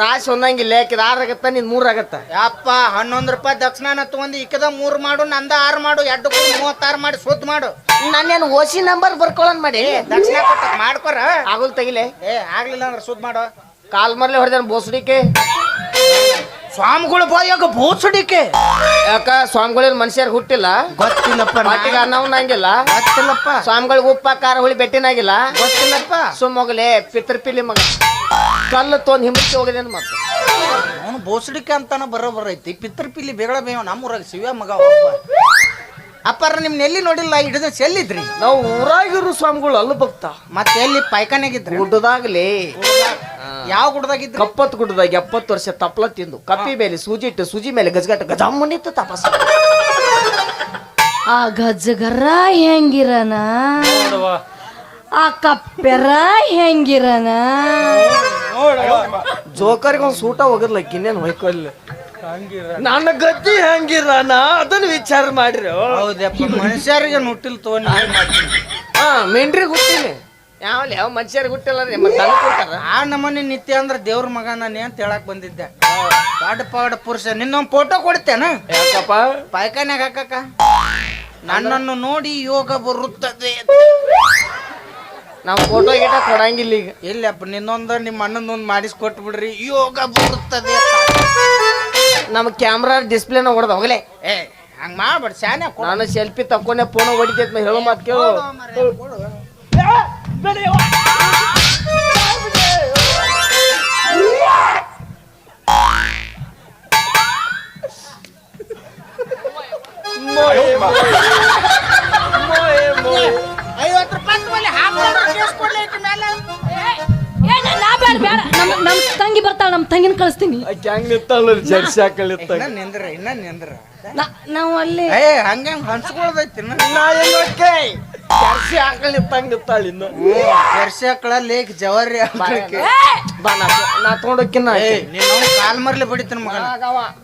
Speaker 1: ರಾಶಿ ಒಂದಂಗಿಲ್ಲ ಯಾಕಿದ ಆರಾಗತ್ತ ನಿನ್ ಮೂರ್ ಆಗತ್ತ.
Speaker 4: ಯಪ್ಪ ಹನ್ನೊಂದು ರೂಪಾಯಿ ದಕ್ಷಿಣ ತಗೊಂಡು ಇಕ್ಕದ ಮೂರು ಮಾಡು ನಂದ ಆರು ಮಾಡು ಎರಡು ಮೂವತ್ತಾರು ಮಾಡಿ ಸುದ್ದ ಮಾಡು.
Speaker 1: ನಾನೇನು ಓಸಿ ನಂಬರ್ ಬರ್ಕೊಳನ್ ಮಾಡಿ?
Speaker 4: ದಕ್ಷಿಣ ಕೊಟ್ಟ ಮಾಡ್ಕೊರ?
Speaker 1: ಆಗುಲ್ ತೆಗಿಲೆ.
Speaker 4: ಏ ಆಗ್ಲಿಲ್ಲ ಅಂದ್ರೆ ಸುದ್ದ ಮಾಡು.
Speaker 1: ಕಾಲ್ ಮರ್ಲೆ ಹೊಡೆದ ಬೋಸಡಿಕೆ?
Speaker 4: ಸ್ವಾಮಿಗಳು ಬಾಯಾಗ ಬೋಸಡಿಕೆ
Speaker 1: ಯಾಕ ಸ್ವಾಮಿಗಳೇನ್ ಮನುಷ್ಯರ್ ಹುಟ್ಟಿಲ್ಲ?
Speaker 4: ಗೊತ್ತಿಲ್ಲಪ್ಪ
Speaker 1: ಮಟ್ಟಿಗೆ ಅನ್ನ ಉಣ್ಣಂಗಿಲ್ಲ
Speaker 4: ಗೊತ್ತಿಲ್ಲಪ್ಪ.
Speaker 1: ಸ್ವಾಮಿಗಳಿಗೆ ಉಪ್ಪ ಕಾರ ಹುಳಿ ಬೆಟ್ಟಿನಾಗಿಲ್ಲ?
Speaker 4: ಗೊತ್ತಿಲ್ಲಪ್ಪ.
Speaker 1: ಸುಮ್ಮಗಲೇ ಪಿತೃಪಿಲಿ ಮಗ. ಕಲ್ಲು ತೊಂದ್ ಹಿಂಬಕ್ಕೆ ಹೋಗಿದೆ ಮತ್ತೆ?
Speaker 4: ಅವನು ಬೋಸಡಿಕೆ ಅಂತಾನ ಬರೋಬರ ಐತಿ. ಪಿತ್ರ ಪಿಲ್ಲಿ ಬೇಗಳ ಬೇವ ನಮ್ಮೂರಾಗ ಶಿವ ಮಗ ಒಬ್ಬ. ಅಪ್ಪಾರ ನಿಮ್ನ ಎಲ್ಲಿ ನೋಡಿಲ್ಲ ಹಿಡಿದ ಎಲ್ಲಿದ್ರಿ
Speaker 1: ನಾವು ಊರಾಗಿರು ಸ್ವಾಮಿಗಳು ಅಲ್ಲ ಭಕ್ತ.
Speaker 4: ಮತ್ತೆ ಎಲ್ಲಿ ಪಾಯ್ಕಾನಾಗಿದ್ರಿ
Speaker 1: ಗುಡ್ಡದಾಗ್ಲಿ.
Speaker 4: ಯಾವ ಗುಡ್ದಾಗಿದ್ರಿ
Speaker 1: ಕಪ್ಪತ್ ಗುಡ್ಡದಾಗ ಎಪ್ಪತ್ತು ವರ್ಷ ತಪ್ಪಲ ತಿಂದು. ಕಪ್ಪಿ ಮೇಲೆ ಸೂಜಿ ಇಟ್ಟು ಸೂಜಿ ಮೇಲೆ ಗಜಗಟ್ಟ ಗಜಮ್ಮನಿತ್ತು ತಪಸ್
Speaker 3: ಆ ಗಜ್ಜಗರ ಹೆಂಗಿರನ? ಆ ಕಪ್ಪೆರ ಹೆಂಗಿರನ?
Speaker 1: ಜೋಕರ್ಗೆ ಒಂದು ಸೂಟ ಹೋಗದ್ಲ ಇನ್ನೇನು ಹೊಯ್ಕೊಲ್ಲ ನನ್ನ ಗತಿ ಹೆಂಗಿರನ? ಅದನ್ನ ವಿಚಾರ ಮಾಡ್ರಿ.
Speaker 4: ಹೌದಪ್ಪ ಮನುಷ್ಯರಿಗೆ ನುಟ್ಟಿಲ್ ತಗೊಂಡು
Speaker 1: ಹಾ ಮೆಂಡ್ರಿಗೆ ಹುಟ್ಟಿನಿ. ಯಾವಲ್ಲಿ ಯಾವ ಮನುಷ್ಯರಿಗೆ ಹುಟ್ಟಿಲ್ಲ ರೀ ಮತ್ತೆ
Speaker 4: ಆ ನಮ್ಮನೆ ನಿತ್ಯ ಅಂದ್ರ ದೇವ್ರ ಮಗ ನಾನೇ ಅಂತ ಹೇಳಕ್ ಬಂದಿದ್ದೆ. ಪಾಡ ಪಾಡ ಪುರುಷ ನಿನ್ನೊಂದು ಫೋಟೋ ಕೊಡ್ತೇನ?
Speaker 1: ಯಾಕಪ್ಪ?
Speaker 4: ಪಾಯ್ಕಾನ್ಯಾಗ ಹಾಕಕ್ಕ. ನನ್ನನ್ನು ನೋಡಿ ಯೋಗ ಬರುತ್ತದೆ
Speaker 1: ನಾವು ಫೋಟೋ ಗೀಟ ಕೊಡಂಗಿಲ್ಲ ಈಗ.
Speaker 4: ಇಲ್ಲಪ್ಪ ನಿನ್ನೊಂದು ನಿಮ್ಮ ಅಣ್ಣನೊಂದು ಮಾಡಿಸ್ಕೊಟ್ಟು ಬಿಡ್ರಿ ಯೋಗ ಬರುತ್ತದೆ
Speaker 1: ನಮ್ಮ ಕ್ಯಾಮ್ರಾ ಡಿಸ್ಪ್ಲೇನ ಹೊಡೆದ ಹೋಗಲೇ.
Speaker 4: ಏ ಹಂಗ ಮಾಡ್ಬೇಡ ಶಾನೆ.
Speaker 1: ನಾನು ಸೆಲ್ಫಿ ತಕ್ಕೊಂಡೆ ಫೋನ್ ಹೊಡಿತೈತ್ ಹೇಳೋ ಮಾತು ಕೇಳು.
Speaker 4: ಐವತ್ತು ರೂಪಾಯಿ ತಗೊಳ್ಳಿ, ಹಾಕ್ಕೊಂಡ್ರೆ
Speaker 3: ತಂಗಿ ಬರ್ತಾಳ ನಮ್ ತಂಗಿನ ಕಳಿಸ್ತೀನಿ.
Speaker 1: ಹ್ಯಾಂಗ ನಿಂತಾಳ ಜರ್ಸಿ ಹಾಕಳಿ
Speaker 4: ಇನ್ನ ನಿಂದ್ರ ಇನ್ನ ನಿಂದ್ರ.
Speaker 3: ನಾ- ನಾವು ಅಲ್ಲಿ
Speaker 4: ಏ ಹಂಗೆ ಹಂಚ್ಕೊಳ್ದೈತಿ
Speaker 1: ನಾ ಓಕೆ. ಜರ್ಸಿ ಹಾಕಳಿ ನಿಂತಂಗ ನಿಂತಾಳ ಇನ್ನು.
Speaker 4: ಜರ್ಸಿ ಹಾಕಳ ಲೇಕ್ ಜವಾರಿ ಹಾಕ್ಲಿಕ್ಕೆ.
Speaker 1: ಬಾ ನಾ ನಾ ನೀನು
Speaker 4: ಏ ಅವ್ನ್ ಕಾಲ್ ಮರ್ಲಿ ಬಡಿತೀನಿ ಮಗನ.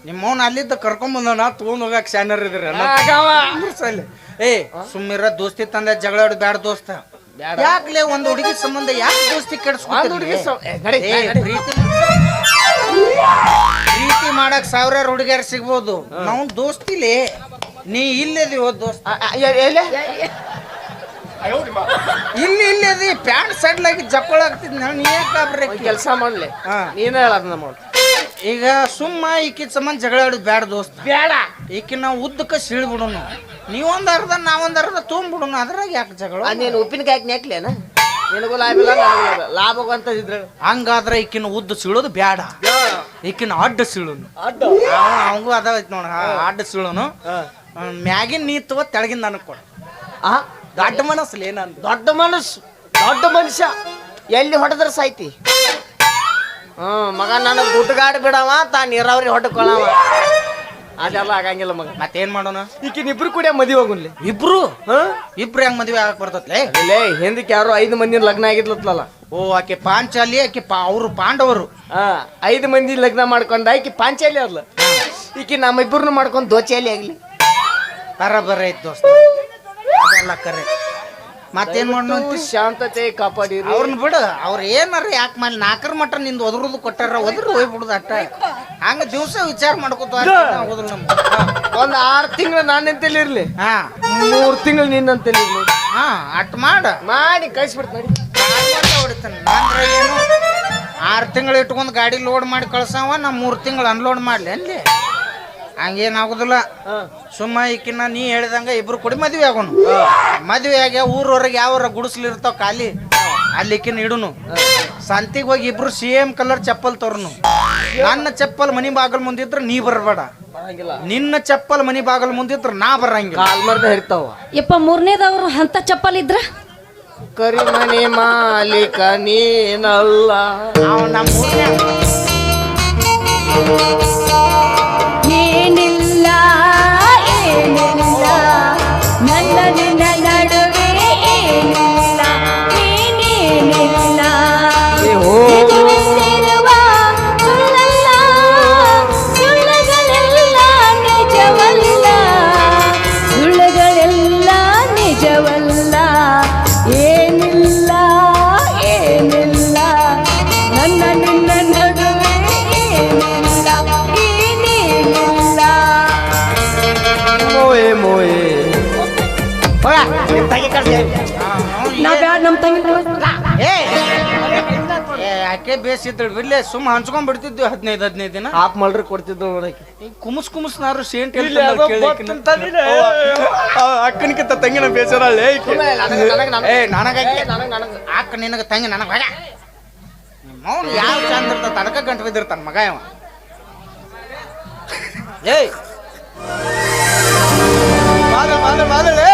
Speaker 4: ನಿಮ್ಮವ್ನ ಅಲ್ಲಿದ್ದ ಕರ್ಕೊಂಡ್ ಬಂದ ನಾ ತಗೊಂಡ್ ಹೋಗಾಕ ಶಾನರ್ ಇದ್ರೆ. ಏ ಸುಮ್ಮಿರ ದೋಸ್ತಿ ತಂದೆ ಜಗಳ ಆಡು ಬ್ಯಾಡ ದೋಸ್ತ. ಯಾಕ್ಲೆ ಒಂದ್ ಹುಡುಗಿ ಸಂಬಂಧ ಯಾಕೆ ದೋಸ್ತಿ ಕೆಡ್ಸ್ಕೊಂಡ್
Speaker 1: ಹುಡುಗಿ.
Speaker 4: ಪ್ರೀತಿ ಪ್ರೀತಿ ಮಾಡಕ್ ಸಾವಿರಾರು ಹುಡುಗಿಯರ್ ಸಿಗ್ಬೋದು. ನಾವು ದೋಸ್ತಿಲಿ. ನೀ ಇಲ್ಲದಿವೋ ದೋಸ್ತ. ಇಲ್ಲಿ ಇಲ್ಲದಿ. ಪ್ಯಾಂಟ್ ಸಡ್ಲಾಗಿ ಆಗಿ ಜಪ್ಪಳ ನಾನು ನೀ ಯಾಕೆ
Speaker 1: ಕೆಲಸ ಮಾಡ್ಲಿ.
Speaker 4: ಹಾ.
Speaker 1: ನೀನ ಹೇಳದ್ ಮಾಡು.
Speaker 4: ಈಗ ಸುಮ್ಮ ಈಕಿ ಸಂಬಂಧ ಜಗಳ ಆಡೋದು ಬ್ಯಾಡ ದೋಸ್ತ.
Speaker 1: ಬೇಡ
Speaker 4: ಈಕಿ ನಾವು ಉದ್ದಕ್ಕೆ ಸೀಳ್ಬಿಡೋಣ ನೀವೊಂದ್ ಅರ್ಧ ನಾವೊಂದ್ ಅರ್ಧ ತುಂಬಿಡೋಣ ಅದ್ರಾಗ ಯಾಕೆ ಜಗಳ?
Speaker 1: ನೀನು ಉಪ್ಪಿನಕಾಯಿ ನೆಕ್ಲೇನ? ನಿನಗೂ ಲಾಭ ಇಲ್ಲ ನನಗೂ ಲಾಭ ಇಲ್ಲ. ಲಾಭ ಇದ್ರೆ
Speaker 4: ಹಂಗಾದ್ರೆ ಈಕಿನ ಉದ್ದ ಸೀಳೋದು ಬ್ಯಾಡ. ಈಕಿನ ಅಡ್ಡ ಸೀಳೋನು.
Speaker 1: ಅಡ್ಡ?
Speaker 4: ಅವಂಗೂ ಅದ ಐತ್ ನೋಡ ಅಡ್ಡ ಸೀಳೋನು. ಮ್ಯಾಗಿನ ನೀ ತಗೋ ತೆಳಗಿಂದ ನನಗೆ ಕೊಡು.
Speaker 1: ಆ?
Speaker 4: ದೊಡ್ಡ ಮನಸ್ಸಲ್ಲಿ ಏನಂದ
Speaker 1: ದೊಡ್ಡ ಮನಸ್ಸು. ದೊಡ್ಡ ಮನುಷ್ಯ. ಎಲ್ಲಿ ಹೊಡೆದ್ರೆ ಸಾಯ್ತಿ? ಹ್ಮ್ ಮಗ ನನಗೆ ಗುಡ್ಡಗಾಡ್ ಬಿಡವ ತಾ ನೀರಾವರಿ ಹೊಡ್ಕೊಳವ. ಅದೆಲ್ಲ ಆಗಂಗಿಲ್ಲ ಮಗ.
Speaker 4: ಮತ್ತೇನ್ ಮಾಡೋಣ?
Speaker 1: ಈಕಿನ ಇಬ್ರು ಕೂಡ ಮದ್ವೆ ಹೋಗುನ್ಲಿ
Speaker 4: ಇಬ್ರು?
Speaker 1: ಹಾ?
Speaker 4: ಇಬ್ರು ಹೆಂಗ್ ಮದ್ವೆ ಆಗಕ್ ಬರ್ತತ್ಲೆ?
Speaker 1: ಇಲ್ಲೇ ಹಿಂದಕ್ಕೆ ಯಾರು ಐದು ಮಂದಿ ಲಗ್ನ ಆಗಿದ್ಲತ್ತಲ್ಲ
Speaker 4: ಓ ಆಕೆ ಪಾಂಚಾಲಿ ಆಕೆ ಪಾ ಅವರು ಪಾಂಡವರು.
Speaker 1: ಹಾ ಐದು ಮಂದಿ ಲಗ್ನ ಮಾಡ್ಕೊಂಡ ಆಕೆ ಪಾಂಚಾಲಿ ಅಲ್ಲ ಈಕಿ ನಮ್ಮಿಬ್ಬರನ್ನು ಮಾಡ್ಕೊಂಡು ದೋಚಾಲಿ ಆಗ್ಲಿ.
Speaker 4: ಬರಬರ ಐತ್ ದೋಸ್ತ. ಅದೆಲ್ಲ ಕರೆ. ಮತ್ತೇನ್ ಮಾಡೋಣ
Speaker 1: ಶಾಂತತೆ ಕಾಪಾಡಿ
Speaker 4: ಅವ್ರನ್ನ ಬಿಡು. ಅವ್ರ ಏನಾರ ಯಾಕೆ ಮಾಡಿ ನಾಲ್ಕರ ಮಟ್ಟ ನಿಂದು ಒದರುದು ಕೊಟ್ಟಾರ ಒದ್ರ ಹೋಗ್ಬಿಡುದು ಅಟ್ಟ. ಹಂಗ ದಿವಸ ವಿಚಾರ ಮಾಡ್ಕೋತ
Speaker 1: ಒಂದ್ ಆರು ತಿಂಗಳು ಇಲ್ಲಿ ಇರ್ಲಿ
Speaker 4: ಹಾ.
Speaker 1: ಮೂರ್ ತಿಂಗಳು ನಿನ್ನಂತಲ್ಲಿ ಇರ್ಲಿ
Speaker 4: ಹಾ ಅಟ್ ಮಾಡ.
Speaker 1: ಮಾಡಿ ಕಳಿಸ್ಬಿಡ್ತು ಆರ್
Speaker 4: ಹೊಡಿತಾನೆ. ನಾನ್ರ ಏನು? ಆರು ತಿಂಗಳು ಇಟ್ಕೊಂಡು ಗಾಡಿ ಲೋಡ್ ಮಾಡಿ ಕಳ್ಸವ ನಾ ಮೂರು ತಿಂಗಳು ಅನ್ಲೋಡ್ ಮಾಡ್ಲಿ ಅಲ್ಲಿ ಹಂಗೇನಾಗುದಿಲ್ಲ ಸುಮ್ಮ ಈಕಿನ್ನ ನೀ ಹೇಳಿದಂಗ ಇಬ್ರು ಕೂಡಿ ಮದ್ವೆ ಆಗೋನು. ಮದ್ವೆ ಆಗ್ಯಾವ ಊರವ್ರಿಗೆ ಯಾವ ಗುಡಿಸ್ಲಿರ್ತಾವ ಖಾಲಿ. ಅಲ್ಲಿ ಈಕಿನ ಇಡುನು ಸಂತಿಗೆ ಹೋಗಿ ಇಬ್ರು ಸೇಮ್ ಕಲರ್ ಚಪ್ಪಲ್ ತೋರ್ನು. ನನ್ನ ಚಪ್ಪಲ್ ಮನಿ ಬಾಗಲ್ ಮುಂದಿದ್ರ ನೀ ಬರಬೇಡ.
Speaker 1: ಬರಂಗಿಲ್ಲ.
Speaker 4: ನಿನ್ನ ಚಪ್ಪಲ್ ಮನಿ ಬಾಗಲ್ ಮುಂದಿದ್ರ ನಾ ಬರಂಗಿಲ್ಲ.
Speaker 1: ಹಿರ್ತಾವ
Speaker 3: ಯಪ್ಪ ಮೂರನೇದವ್ರು ಅಂತ ಚಪ್ಪಲ್ ಇದ್ರ?
Speaker 1: ಕರಿಮನೆ ಮಾಲೀಕ ನೀನಲ್ಲ.
Speaker 4: ನಾವು ನಮ್ಮ
Speaker 3: ನಾ ಬ್ಯಾಡ ನಮ್ಮ ತಂಗಿ
Speaker 4: ಏ. ಏ, ಆಕೆ ಬೇಸಿದ್ದಳು ಬಿಡ್ಲೆ ಸುಮ್ಮ ಹಂಚ್ಕೊಂಡ್ ಬಿಡ್ತಿದ್ವಿ ಹದಿನೈದು ಹದಿನೈದು ದಿನ.
Speaker 1: ಆಪ್ ಮಾಡ್ರಿ ಕೊಡ್ತಿದ್ದು ನೋಡಕ್ಕೆ
Speaker 4: ಕುಮಸ್ ಕುಮಸ್ ಕುಮಸ್ನಾರು ಸೇಂಟ್ ಅಕ್ಕನಕ್ಕಿಂತ ತಂಗಿನ ಬೇಸರ ಏ ನನಗ
Speaker 1: ನನಗ್ ನನಗ್.
Speaker 4: ಅಕ್ಕ ನಿನಗ ತಂಗಿ ನನಗ ಮಗ ಮೌನ್ ಯಾವ ಚಂದ ಇರ್ತಾನ ತನಕ ಗಂಟು ಬಿದ್ದಿರ್ತಾನ ಮಗ ಇವ ಏಯ್. ಮಾದ ಮಾದ ಮಾದಲೇ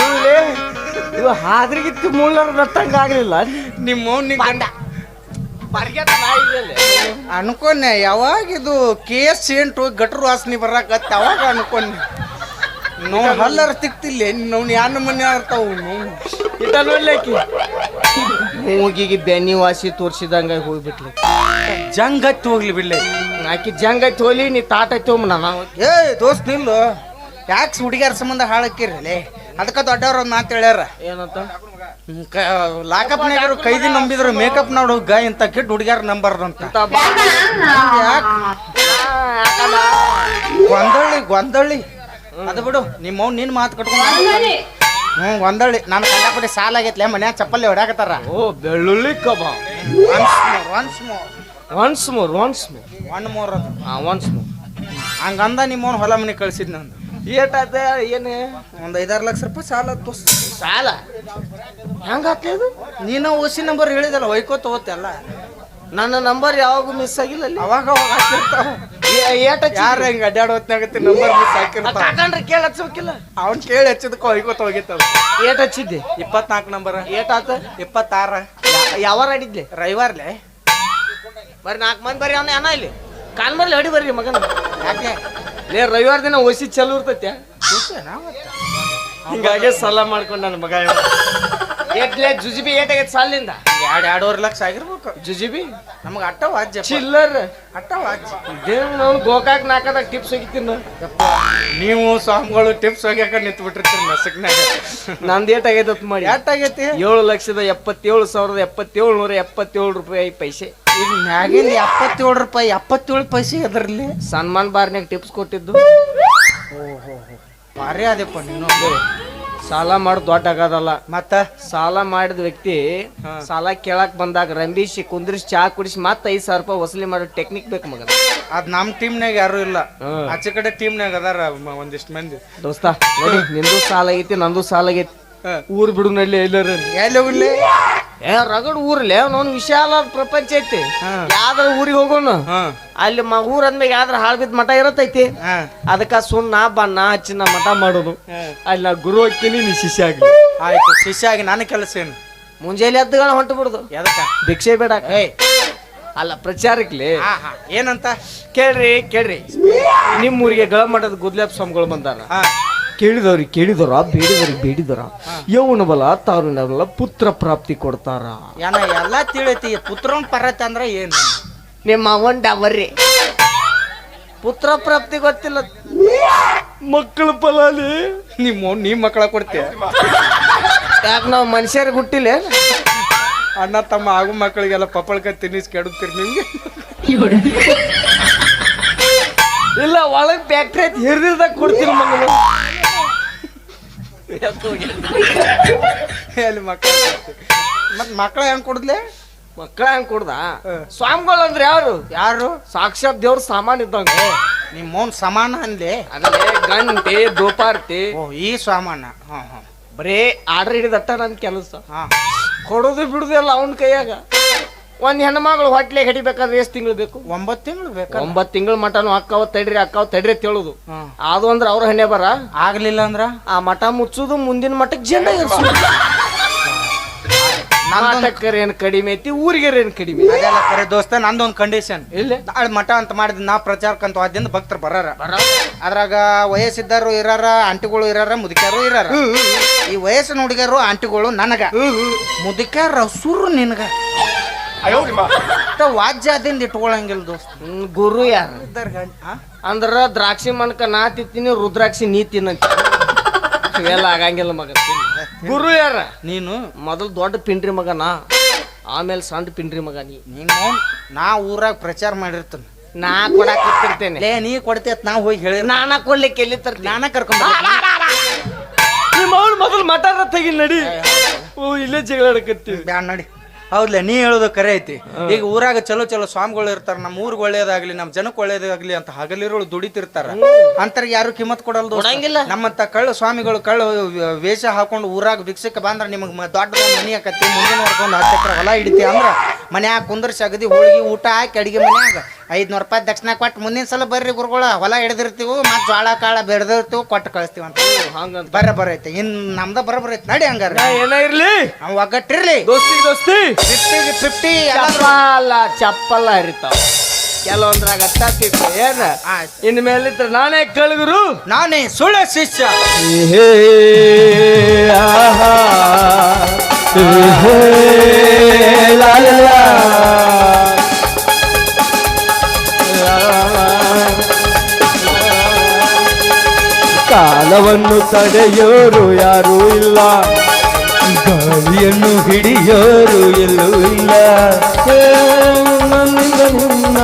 Speaker 1: ಇವ್ಲೇ, ಇವ ಹಾದ್ರಿಗಿತ್ತು ಮುಳ್ಳರ ಆಗ್ಲಿಲ್ಲ.
Speaker 4: ನಿಮ್ಮ ಗಂಡ. ಅನ್ಕೊಂಡೆ ಯಾವಾಗ ಇದು ಕೇಸ್ ಎಂಟು ಗಟ್ರ ಗಟ್ರು ವಾಸನೆ ಬರಾಕತ್ತ ಅವಾಗ ಅನ್ಕೊಂಡೆ. ನೋ ಹಲ್ಲರ ತಿಕ್ತಿಲ್ಲ ನೋನ್ ಯಾನ ಮನೆ ಆರ್ತಾವ ನೋವು.
Speaker 1: ಇಟ್ಟ ನೋಡ್ಲಿಕ್ಕೆ. ಮೂಗಿಗೆ ಬೆನ್ನಿ ವಾಸಿ ತೋರಿಸಿದಂಗ ಹೋಗ್ಬಿಟ್ಲಿ.
Speaker 4: ಜಂಗ್ ಹತ್ತಿ ಹೋಗ್ಲಿ ಬಿಡ್ಲೆ.
Speaker 1: ಆಕಿ ಜಂಗ ಹೋಗ್ಲಿ ನೀ ತಾಟ ತೊಗೊಂಬ ನಾವು
Speaker 4: ಏ ದೋಸ್ತ ನಿಲ್ಲು. ಯಾಕೆ ಹುಡುಗಿಯರ ಸಂಬಂಧ ಹಾಳಕ್ಕಿರಲಿ ಅದಕ್ಕೆ ದೊಡ್ಡವ್ರ ಒಂದು ಮಾತು ಹೇಳ್ಯಾರ.
Speaker 1: ಏನಂತ?
Speaker 4: ಲಾಕಪ್ನಾಗರು ಕೈದಿ ನಂಬಿದ್ರು ಮೇಕಪ್ ನೋಡು ಗ ಇಂತ ಕೆಟ್ಟ ಹುಡುಗಿಯರ
Speaker 1: ನಂಬರ್
Speaker 4: ಅಂತ. ಗೊಂದಳ್ಳಿ ಗೊಂದಳ್ಳಿ. ಅದು ಬಿಡು ನಿಮ್ಮ ನಿನ್ ನಿನ್ನ ಮಾತು ಕಟ್ಕೊಂಡು ಹ್ಞೂ ಒಂದಳ್ಳಿ. ನಾನು ಕಂಡಪಟ್ಟಿ ಸಾಲ ಆಗೈತ್ಲೆ ಮನ್ಯಾಗ ಚಪ್ಪಲ್ಲಿ ಹೊಡ್ಯಾಕತ್ತಾರ.
Speaker 1: ಓ ಬೆಳ್ಳುಳ್ಳಿ ಕಬಾಬ್.
Speaker 4: Once more once more
Speaker 1: once more once more
Speaker 4: one more ಅದು.
Speaker 1: ಹಾ ಒನ್ಸ್ ಮೋರ್
Speaker 4: ಹಂಗಂದ ನಿಮ್ಮವ್ನು ಹೊಲ ಮನೆ ಕಳ್ಸಿದ್ ನಂದು.
Speaker 1: ಏಟಾತ ಏನು?
Speaker 4: ಒಂದು ಐದಾರು ಲಕ್ಷ ರೂಪಾಯಿ ಸಾಲ ತೋಸ್
Speaker 1: ಸಾಲ? ಹೆಂಗಾತ ಅದು?
Speaker 4: ನೀನು ಓಸಿ ನಂಬರ್ ಹೇಳಿದಲ್ಲ ಒಯ್ಕೋತ ಅಲ್ಲ.
Speaker 1: ನನ್ನ ನಂಬರ್ ಯಾವಾಗೂ ಮಿಸ್ ಆಗಿಲ್ಲ
Speaker 4: ಅವಾಗ ಅವಾಗ ಹಾಕಿರ್ತಾವ.
Speaker 1: ಏಟ
Speaker 4: ಯಾರು ಹೆಂಗ್ ಅಡ್ಡಾಡ್ ಹೊತ್ನಾಗತ್ತೆ ನಂಬರ್ ಮಿಸ್ ಹಾಕಿರ್ತಾವ
Speaker 1: ಕಾಕಂಡ್ರೆ ಕೇಳ ಹಚ್ಬೇಕಿಲ್ಲ.
Speaker 4: ಅವ್ನ್ ಕೇಳಿ ಹಚ್ಚಿದಕ್ಕ ಒಯ್ಕೋತ ಹೋಗಿತ್ತವ
Speaker 1: ಏಟ್ ಹಚ್ಚಿದ್ದೆ?
Speaker 4: ಇಪ್ಪತ್ನಾಲ್ಕು ನಂಬರ್.
Speaker 1: ಏಟಾತ
Speaker 4: ಇಪ್ಪತ್ತಾರ.
Speaker 1: ಯಾವಾರ ಆಡಿದ್ಲೆ?
Speaker 4: ರವಿವಾರ್ಲೆ.
Speaker 1: ಬರ್ರಿ ನಾಲ್ಕು ಮಂದಿ ಬರ್ರಿ ಅವನ ಇಲ್ಲಿ. ಕಾಲ್ ಮರ್ಲಿ ಹೊಡಿ ಬರ್ರಿ ಮಗನ.
Speaker 4: ಯಾಕೆ?
Speaker 1: ಲೇ ರವಿವಾರ ದಿನ ಒಸಿ ಚಲೋ ಇರ್ತೈತೆ. ಹಿಂಗಾಗೆ ಸಲ ಮಾಡ್ಕೊಂಡು ನನ್ನ ಮಗ. ಏಟ್ಲೆ ಜುಜಿಬಿ ಏಟಾಗೈತೆ ಸಾಲಿನಿಂದ
Speaker 4: ಎರಡ್ ಎರಡೂವರೆ ಲಕ್ಷ ಆಗಿರ್ಬೇಕು.
Speaker 1: ಜುಜಿಬಿ
Speaker 4: ನಮ್ಗೆ ಅಟ್ಟ ವಾಜ್ಯ
Speaker 1: ಚಿಲ್ಲರ್.
Speaker 4: ಅಟ್ಟ ವಾಜ್ಯ
Speaker 1: ಇದೇನು ನಾವು ಗೋಕಾಕ್ ನಾಲ್ಕದಾಗ ಟಿಪ್ಸ್ ಹೋಗಿತ್ತೀನಿ
Speaker 4: ನೀವು ಸ್ವಾಮಿಗಳು ಟಿಪ್ಸ್ ಹೋಗ್ಯಾಕ ನಿಂತು ಬಿಟ್ಟಿರ್ತೀನಿ ನಸಕ್ನಾಗ
Speaker 1: ನಂದು ಏಟ್ ಆಗೈತತ್ ಮಾಡಿ.
Speaker 4: ಎಷ್ಟಾಗೈತಿ
Speaker 1: ಏಳು ಲಕ್ಷದ ಎಪ್ಪತ್ತೇಳು ಸಾವಿರದ ಎಪ್ಪತ್ತೇಳು ನೂರ ಎಪ್ಪತ್ತೇಳು ರೂಪಾಯಿ ಪೈಸೆ.
Speaker 4: ಇದು ಮ್ಯಾಗಿಂದ ಎಪ್ಪತ್ತೇಳು ರೂಪಾಯಿ ಎಪ್ಪತ್ತೇಳು ಪೈಸೆ ಅದರಲ್ಲಿ.
Speaker 1: ಸನ್ಮಾನ್ ಬಾರ್ನ್ಯಾಗ ಟಿಪ್ಸ್ ಕೊಟ್ಟಿದ್ದು.
Speaker 4: ಭಾರಿ ಅದಪ್ಪ ನೀನು.
Speaker 1: ಸಾಲ ಮಾಡಿ ದೊಡ್ಡ ಆಗೋದಲ್ಲ.
Speaker 4: ಮತ್ತ?
Speaker 1: ಸಾಲ ಮಾಡಿದ ವ್ಯಕ್ತಿ ಸಾಲ ಕೇಳಕ್ ಬಂದಾಗ ರಂಬಿಸಿ ಕುಂದ್ರಿಸಿ ಚಾ ಕುಡಿಸಿ ಮತ್ತೆ ಐದ್ ಸಾವಿರ ರೂಪಾಯಿ ವಸೂಲಿ ಮಾಡೋ ಟೆಕ್ನಿಕ್ ಬೇಕು ಮಗ
Speaker 4: ಅದ್ ನಮ್ ಟೀಮ್ನಾಗ ಯಾರು ಇಲ್ಲ. ಆಚೆ ಕಡೆ ಟೀಮ್ನಾಗ ಅದಾರ ಮ- ಒಂದಿಷ್ಟ್ ಮಂದಿ.
Speaker 1: ದೋಸ್ತ ನೋಡಿ ನಿಂದು ಸಾಲ ಆಗೈತಿ ನಂದು ಸಾಲ ಆಗೈತಿ. ಊರ್ ಬಿಡು ನಡ್ಲಿ ಎಲ್ಲರ.
Speaker 4: ಎಲ್ಲಿ ಹೋಗ್ಲಿ
Speaker 1: ಏ ರಗಡ್ ಊರ್ಲೆ ಅವನೊಂದು ವಿಶಾಲ ಪ್ರಪಂಚ ಐತಿ. ಯಾವ್ದಾರ ಊರಿಗೆ
Speaker 4: ಹೋಗೋಣ.
Speaker 1: ಅಲ್ಲಿ ಮ ಊರ್ ಅಂದ್ಮೇಲೆ ಯಾವ್ದಾರ ಹಾಳ್ ಬಿದ್ದ ಮಠ
Speaker 4: ಇರತೈತಿ.
Speaker 1: ಅದಕ್ಕ ಸುಣ್ಣ ಬಣ್ಣ ಹಚ್ಚಿ ನಾ ಮಠ ಮಾಡೋದು. ಅಲ್ಲ ಗುರು ಹಾಕಿನಿ ನೀ ಶಿಷ್ಯ ಆಗ್ಲಿ.
Speaker 4: ಆಯ್ತು ಶಿಷ್ಯ ಆಗಿ ನನ್ನ ಕೆಲಸ ಏನು?
Speaker 1: ಮುಂಜಾನೆ ಎದ್ದುಗಳ ಹೊಂಟು ಬಿಡುದು.
Speaker 4: ಎದಕ್ಕ?
Speaker 1: ಭಿಕ್ಷೆ ಬೇಡ. ಅಲ್ಲ ಪ್ರಚಾರಕ್ಲಿ.
Speaker 4: ಏನಂತ?
Speaker 1: ಕೇಳ್ರಿ ಕೇಳ್ರಿ. ನಿಮ್ಮ ಊರಿಗೆ ಗಳ ಮಠದ ಗುದ್ಲಾಪ್ ಸ್ವಾಮಿಗಳು ಬಂದಾರ. ಕೇಳಿದವ್ರಿಗೆ ಕೇಳಿದವ್ರ ಬೇಡಿದವ್ರಿಗೆ ಬೇಡಿದವ್ರ ಯೌವನ ಬಲ ತಾರುಣ್ಯ ಬಲ ಪುತ್ರ ಪ್ರಾಪ್ತಿ ಕೊಡ್ತಾರ.
Speaker 4: ಏನ ಎಲ್ಲ ತಿಳಿತಿ ಪುತ್ರನ್ ಪರತೆ ಅಂದ್ರ ಏನು?
Speaker 1: ನಿಮ್ಮ ಅವನ್ ಬರ್ರಿ ಪುತ್ರ ಪ್ರಾಪ್ತಿ ಗೊತ್ತಿಲ್ಲ. ಮಕ್ಕಳ ಫಲಾಲಿ
Speaker 4: ನಿಮ್ಮ ನೀ ಮಕ್ಕಳ ಕೊಡ್ತೀಯ?
Speaker 1: ಯಾಕೆ ನಾವು ಮನುಷ್ಯರಿಗೆ ಹುಟ್ಟಿಲ್ಲ?
Speaker 4: ಅಣ್ಣ ತಮ್ಮ ಆಗು ಮಕ್ಕಳಿಗೆಲ್ಲ ಪಪ್ಪಳ್ಕ ತಿನ್ನಿಸ್ ಕೆಡುತ್ತೀರಿ ನಿಮ್ಗೆ?
Speaker 1: ಇಲ್ಲ ಒಳಗೆ ಫ್ಯಾಕ್ಟ್ರಿ ಐತಿ ಹಿರಿದಿಲ್ದಾಗ ಕೊಡ್ತೀನಿ ಮಗನು
Speaker 4: ಅಲ್ಲಿ ಮಕ್ಕಳ ಮತ್ ಮಕ್ಕಳ ಹೆಂಗ್ ಕೊಡ್ದ್ಲೆ?
Speaker 1: ಮಕ್ಕಳ ಹೆಂಗ್ ಕೊಡ್ದ? ಸ್ವಾಮಿಗಳು ಅಂದ್ರೆ ಯಾರು?
Speaker 4: ಯಾರು?
Speaker 1: ಸಾಕ್ಷಾತ್ ದೇವ್ರ ಸಾಮಾನ್ ಇದ್ದಂಗ.
Speaker 4: ನಿಮ್ಮ ಮೌನ್ ಸಮಾನ ಅನ್ಲಿ?
Speaker 1: ಅಂದ್ರೆ ಗಂಟೆ ದೋಪಾರ್ತಿ
Speaker 4: ಓ ಈ ಸಾಮಾನ. ಹಾ ಹಾ.
Speaker 1: ಬರೇ ಆರ್ಡರ್ ಹಿಡಿದಟ್ಟ ನನ್ ಕೆಲಸ.
Speaker 4: ಹಾ.
Speaker 1: ಕೊಡೋದು ಬಿಡುದಿಲ್ಲ ಅವನ್ ಅವನ ಕೈಯಾಗ. ಒಂದ್ ಹೆಣ್ಮಗಳು ಹೊಟ್ಲೆ ಹಿಡಿಬೇಕಾದ್ರೆ ಎಷ್ಟು ತಿಂಗಳು ಬೇಕು?
Speaker 4: ಒಂಬತ್ತು ತಿಂಗಳು ಬೇಕು?
Speaker 1: ಒಂಬತ್ತು ತಿಂಗಳ ಮಟನು ಅಕ್ಕಾವ ತಡ್ರಿ ಅಕ್ಕಾವ ತಡ್ರಿ ಹೇಳುದು ಅದು ಅಂದ್ರೆ ಅವ್ರ ಹೆಣ್ಣೆ ಬರ?
Speaker 4: ಆಗ್ಲಿಲ್ಲ ಅಂದ್ರ?
Speaker 1: ಆ ಮಠ ಮುಚ್ಚುದು ಮುಂದಿನ ಮಠಕ್ಕೆ ಜಂಡ ಏನ್ ಕಡಿಮೆ ಐತಿ ಊರಿಗೆ ಏನ್ ಕಡಿಮೆ?
Speaker 4: ಅದೆಲ್ಲ ಕರೆ ದೋಸ್ತ ನಂದೊಂದು ಕಂಡೀಷನ್
Speaker 1: ಇಲ್ಲ
Speaker 4: ನಾಳೆ ಮಠ ಅಂತ ಮಾಡಿದ್ ನಾ ಪ್ರಚಾರಕ್ಕಂತ ವಾದ್ಯಂದ ಭಕ್ತರು ಬರಾರ. ಅದ್ರಾಗ ವಯಸ್ಸಿದ್ದಾರು ಇರಾರ ಆಂಟಿಗಳು ಇರಾರ ಮುದುಕ್ಯಾರು ಇರಾರ. ಈ ವಯಸ್ಸಿನ ಹುಡುಗರು ಆಂಟಿಗಳು ನನಗ. ಮುದುಕ್ಯಾರ ಸುರು ನಿನಗ. ವಾಜ್ಯದಿಂದ ಇಟ್ಕೊಳಂಗಿಲ್ಲ ದೋಸ್ತ.
Speaker 1: ಗುರು ಯಾರು? ಅಂದ್ರ ದ್ರಾಕ್ಷಿ ಮಣಕ ನಾ ತಿಂತೀನಿ ರುದ್ರಾಕ್ಷಿ ನೀ ತಿನ್ನಂತ. ಇವೆಲ್ಲ ಆಗಂಗಿಲ್ಲ ಮಗ. ಗುರು ಯಾರ?
Speaker 4: ನೀನು?
Speaker 1: ಮೊದಲು ದೊಡ್ಡ ಪಿಂಡ್ರಿ ಮಗ ನಾ. ಆಮೇಲೆ ಸಣ್ಣ ಪಿಂಡ್ರಿ ಮಗ ನೀ.
Speaker 4: ನೀನು ನಾ ಊರಾಗ ಪ್ರಚಾರ ಮಾಡಿರ್ತೇನೆ.
Speaker 1: ನಾ ಕೊಡಾಕ ಕೊಡ್ತಿರ್ತೇನೆ
Speaker 4: ಲೇ ನೀ ಕೊಡ್ತೇತ್ ನಾ ಹೋಗಿ ಹೇಳಿ
Speaker 1: ನಾನ ಕೊಡ್ಲಿಕ್ಕೆ ಎಲ್ಲಿ ತರ್ತೀನಿ?
Speaker 4: ನಾನ ಕರ್ಕೊಂಡ್
Speaker 1: ನಿಮ್ಮ ಮೊದಲು ಮಟಾರ ತೆಗಿ ನಡಿ. ಓ ಇಲ್ಲೇ ಜಗಳ ಆಡಕತ್ತೀವಿ
Speaker 4: ಬ್ಯಾಡ ನಡಿ. ಹೌದ್ಲೆ ನೀ ಹೇಳೋದು ಕರೆ ಐತಿ. ಈಗ ಊರಾಗ ಚಲೋ ಚಲೋ ಸ್ವಾಮಿಗಳು ಇರ್ತಾರ ನಮ್ಮ ಊರಿಗೆ ಒಳ್ಳೇದಾಗ್ಲಿ ನಮ್ಮ ಜನಕ್ಕೆ ಒಳ್ಳೇದಾಗ್ಲಿ ಅಂತ ಹಗಲಿರುಳು ದುಡಿತಿರ್ತಾರ. ಅಂತರ್ಗೆ ಯಾರು ಕಿಮ್ಮತ್
Speaker 1: ಕೊಡಲ್ದು.
Speaker 4: ನಮ್ಮಂತ ಕಳ್ಳ ಸ್ವಾಮಿಗಳು ಕಳ್ಳ ವೇಷ ಹಾಕೊಂಡು ಊರಾಗ ಭಿಕ್ಷಕ್ಕೆ ಬಂದ್ರ ನಿಮಗೆ ದೊಡ್ಡ ಮನಿ ಹಾಕತ್ತಿ ಮುಂದಿನ ನೋಡ್ಕೊಂಡು ಹತ್ತು ಎಕರೆ ಹೊಲ ಹಿಡಿತಿ ಅಂದ್ರ ಮನ್ಯಾಗ ಕುಂದರ್ಸಿ ಅಗದಿ ಹೋಳಿಗೆ ಊಟ ಹಾಕಿ ಅಡಿಗೆ ಮನ್ಯಾಗ ಐದ್ನೂರು ರೂಪಾಯಿ ದಕ್ಷಿಣ ಕೊಟ್ಟು ಮುಂದಿನ ಸಲ ಬರ್ರಿ ಗುರುಗಳ ಹೊಲ ಹಿಡಿದಿರ್ತೀವಿ ಮತ್ತೆ ಜೋಳ ಕಾಳ ಬೆಳೆದಿರ್ತೀವಿ ಕೊಟ್ಟು ಕಳಿಸ್ತೀವಿ ಅಂತ
Speaker 1: ಹಂಗಂತ.
Speaker 4: ಬರ ಬರೈತೆ ಇನ್ ನಮ್ದ ಬರ ಬರೈತೆ ನಡಿ ಹಂಗಾರ.
Speaker 1: ನಾ ಏನ ಇರ್ಲಿ?
Speaker 4: ಅವ್ ಒಗ್ಗಟ್ಟಿರ್ಲಿ.
Speaker 1: ದೋಸ್ತಿ ದೋಸ್ತಿ.
Speaker 4: ಫಿಫ್ಟಿ ಫಿಫ್ಟಿ
Speaker 1: ಚಪ್ಪಲ್ಲ ಚಪ್ಪಲ್ಲ ಹರಿತಾವ ಕೆಲವೊಂದ್ರಾಗ ಅಟ್ಟಾತಿತ್ತು ಏನ. ಇನ್ ಮೇಲಿತ್ರ ನಾನೇ ಕಳಗುರು.
Speaker 4: ನಾನೇ ಸುಳ್ಳ ಶಿಷ್ಯ.
Speaker 5: ಕಾಲವನ್ನು ತಡೆಯೋರು ಯಾರೂ ಇಲ್ಲ. ಗಾಳಿಯನ್ನು ಹಿಡಿಯೋರು ಎಲ್ಲೂ ಇಲ್ಲ. ನನ್ನಿಂದ ನಿನ್ನ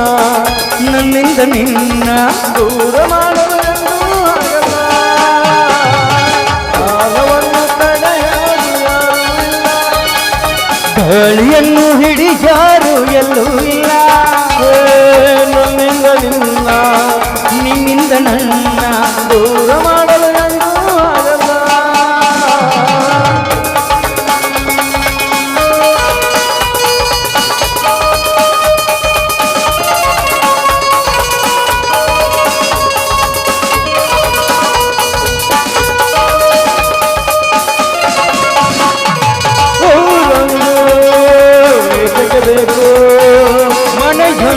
Speaker 4: ನನ್ನಿಂದ ನಿನ್ನ
Speaker 5: ದೂರ ಕಾಲವನ್ನು ತಡೆಯೋರು ಗಾಳಿಯನ್ನು ಹಿಡಿಯಾರು ಎಲ್ಲೂ ಇಲ್ಲ. ನನ್ನಿಂದ ನಿನ್ನ,
Speaker 4: ನಿನ್ನಿಂದ ನನ್ನ
Speaker 5: ದೂರ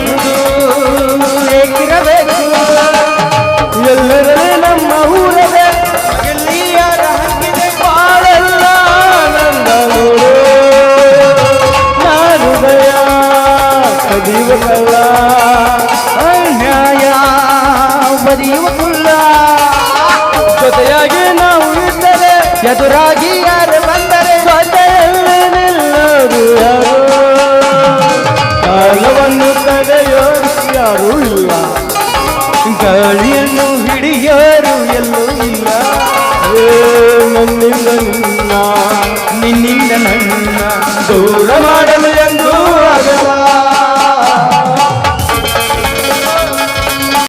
Speaker 4: ಮನೆಯೊಂದು ಹೇಗಿರಬೇಕು
Speaker 5: ಎಲ್ಲರಲ್ಲಿ ನಮ್ಮ ಊರದ
Speaker 4: ಎಲ್ಲಿಯಾರ ಹಕ್ಕಿದೆ
Speaker 5: ಬಾಳೆಲ್ಲ ನಂದ ನೋಡು ನಾ
Speaker 1: ಬದಿಯುವ ಕಳ್ಳ ಅನ್ಯಾಯ ಬದಿಯುವ ಜೊತೆಯಾಗಿ ನಾವು ಇದ್ದರೆ ಎದುರಾಗಿ ಗಾಳಿಯನ್ನು ಹಿಡಿಯೋರು ಎಲ್ಲೂ ಇಲ್ಲ ಏ ನನ್ನಿಂದ ನಿನ್ನ ನಿನ್ನಿಂದ ನನ್ನ ದೂರ ಮಾಡಿ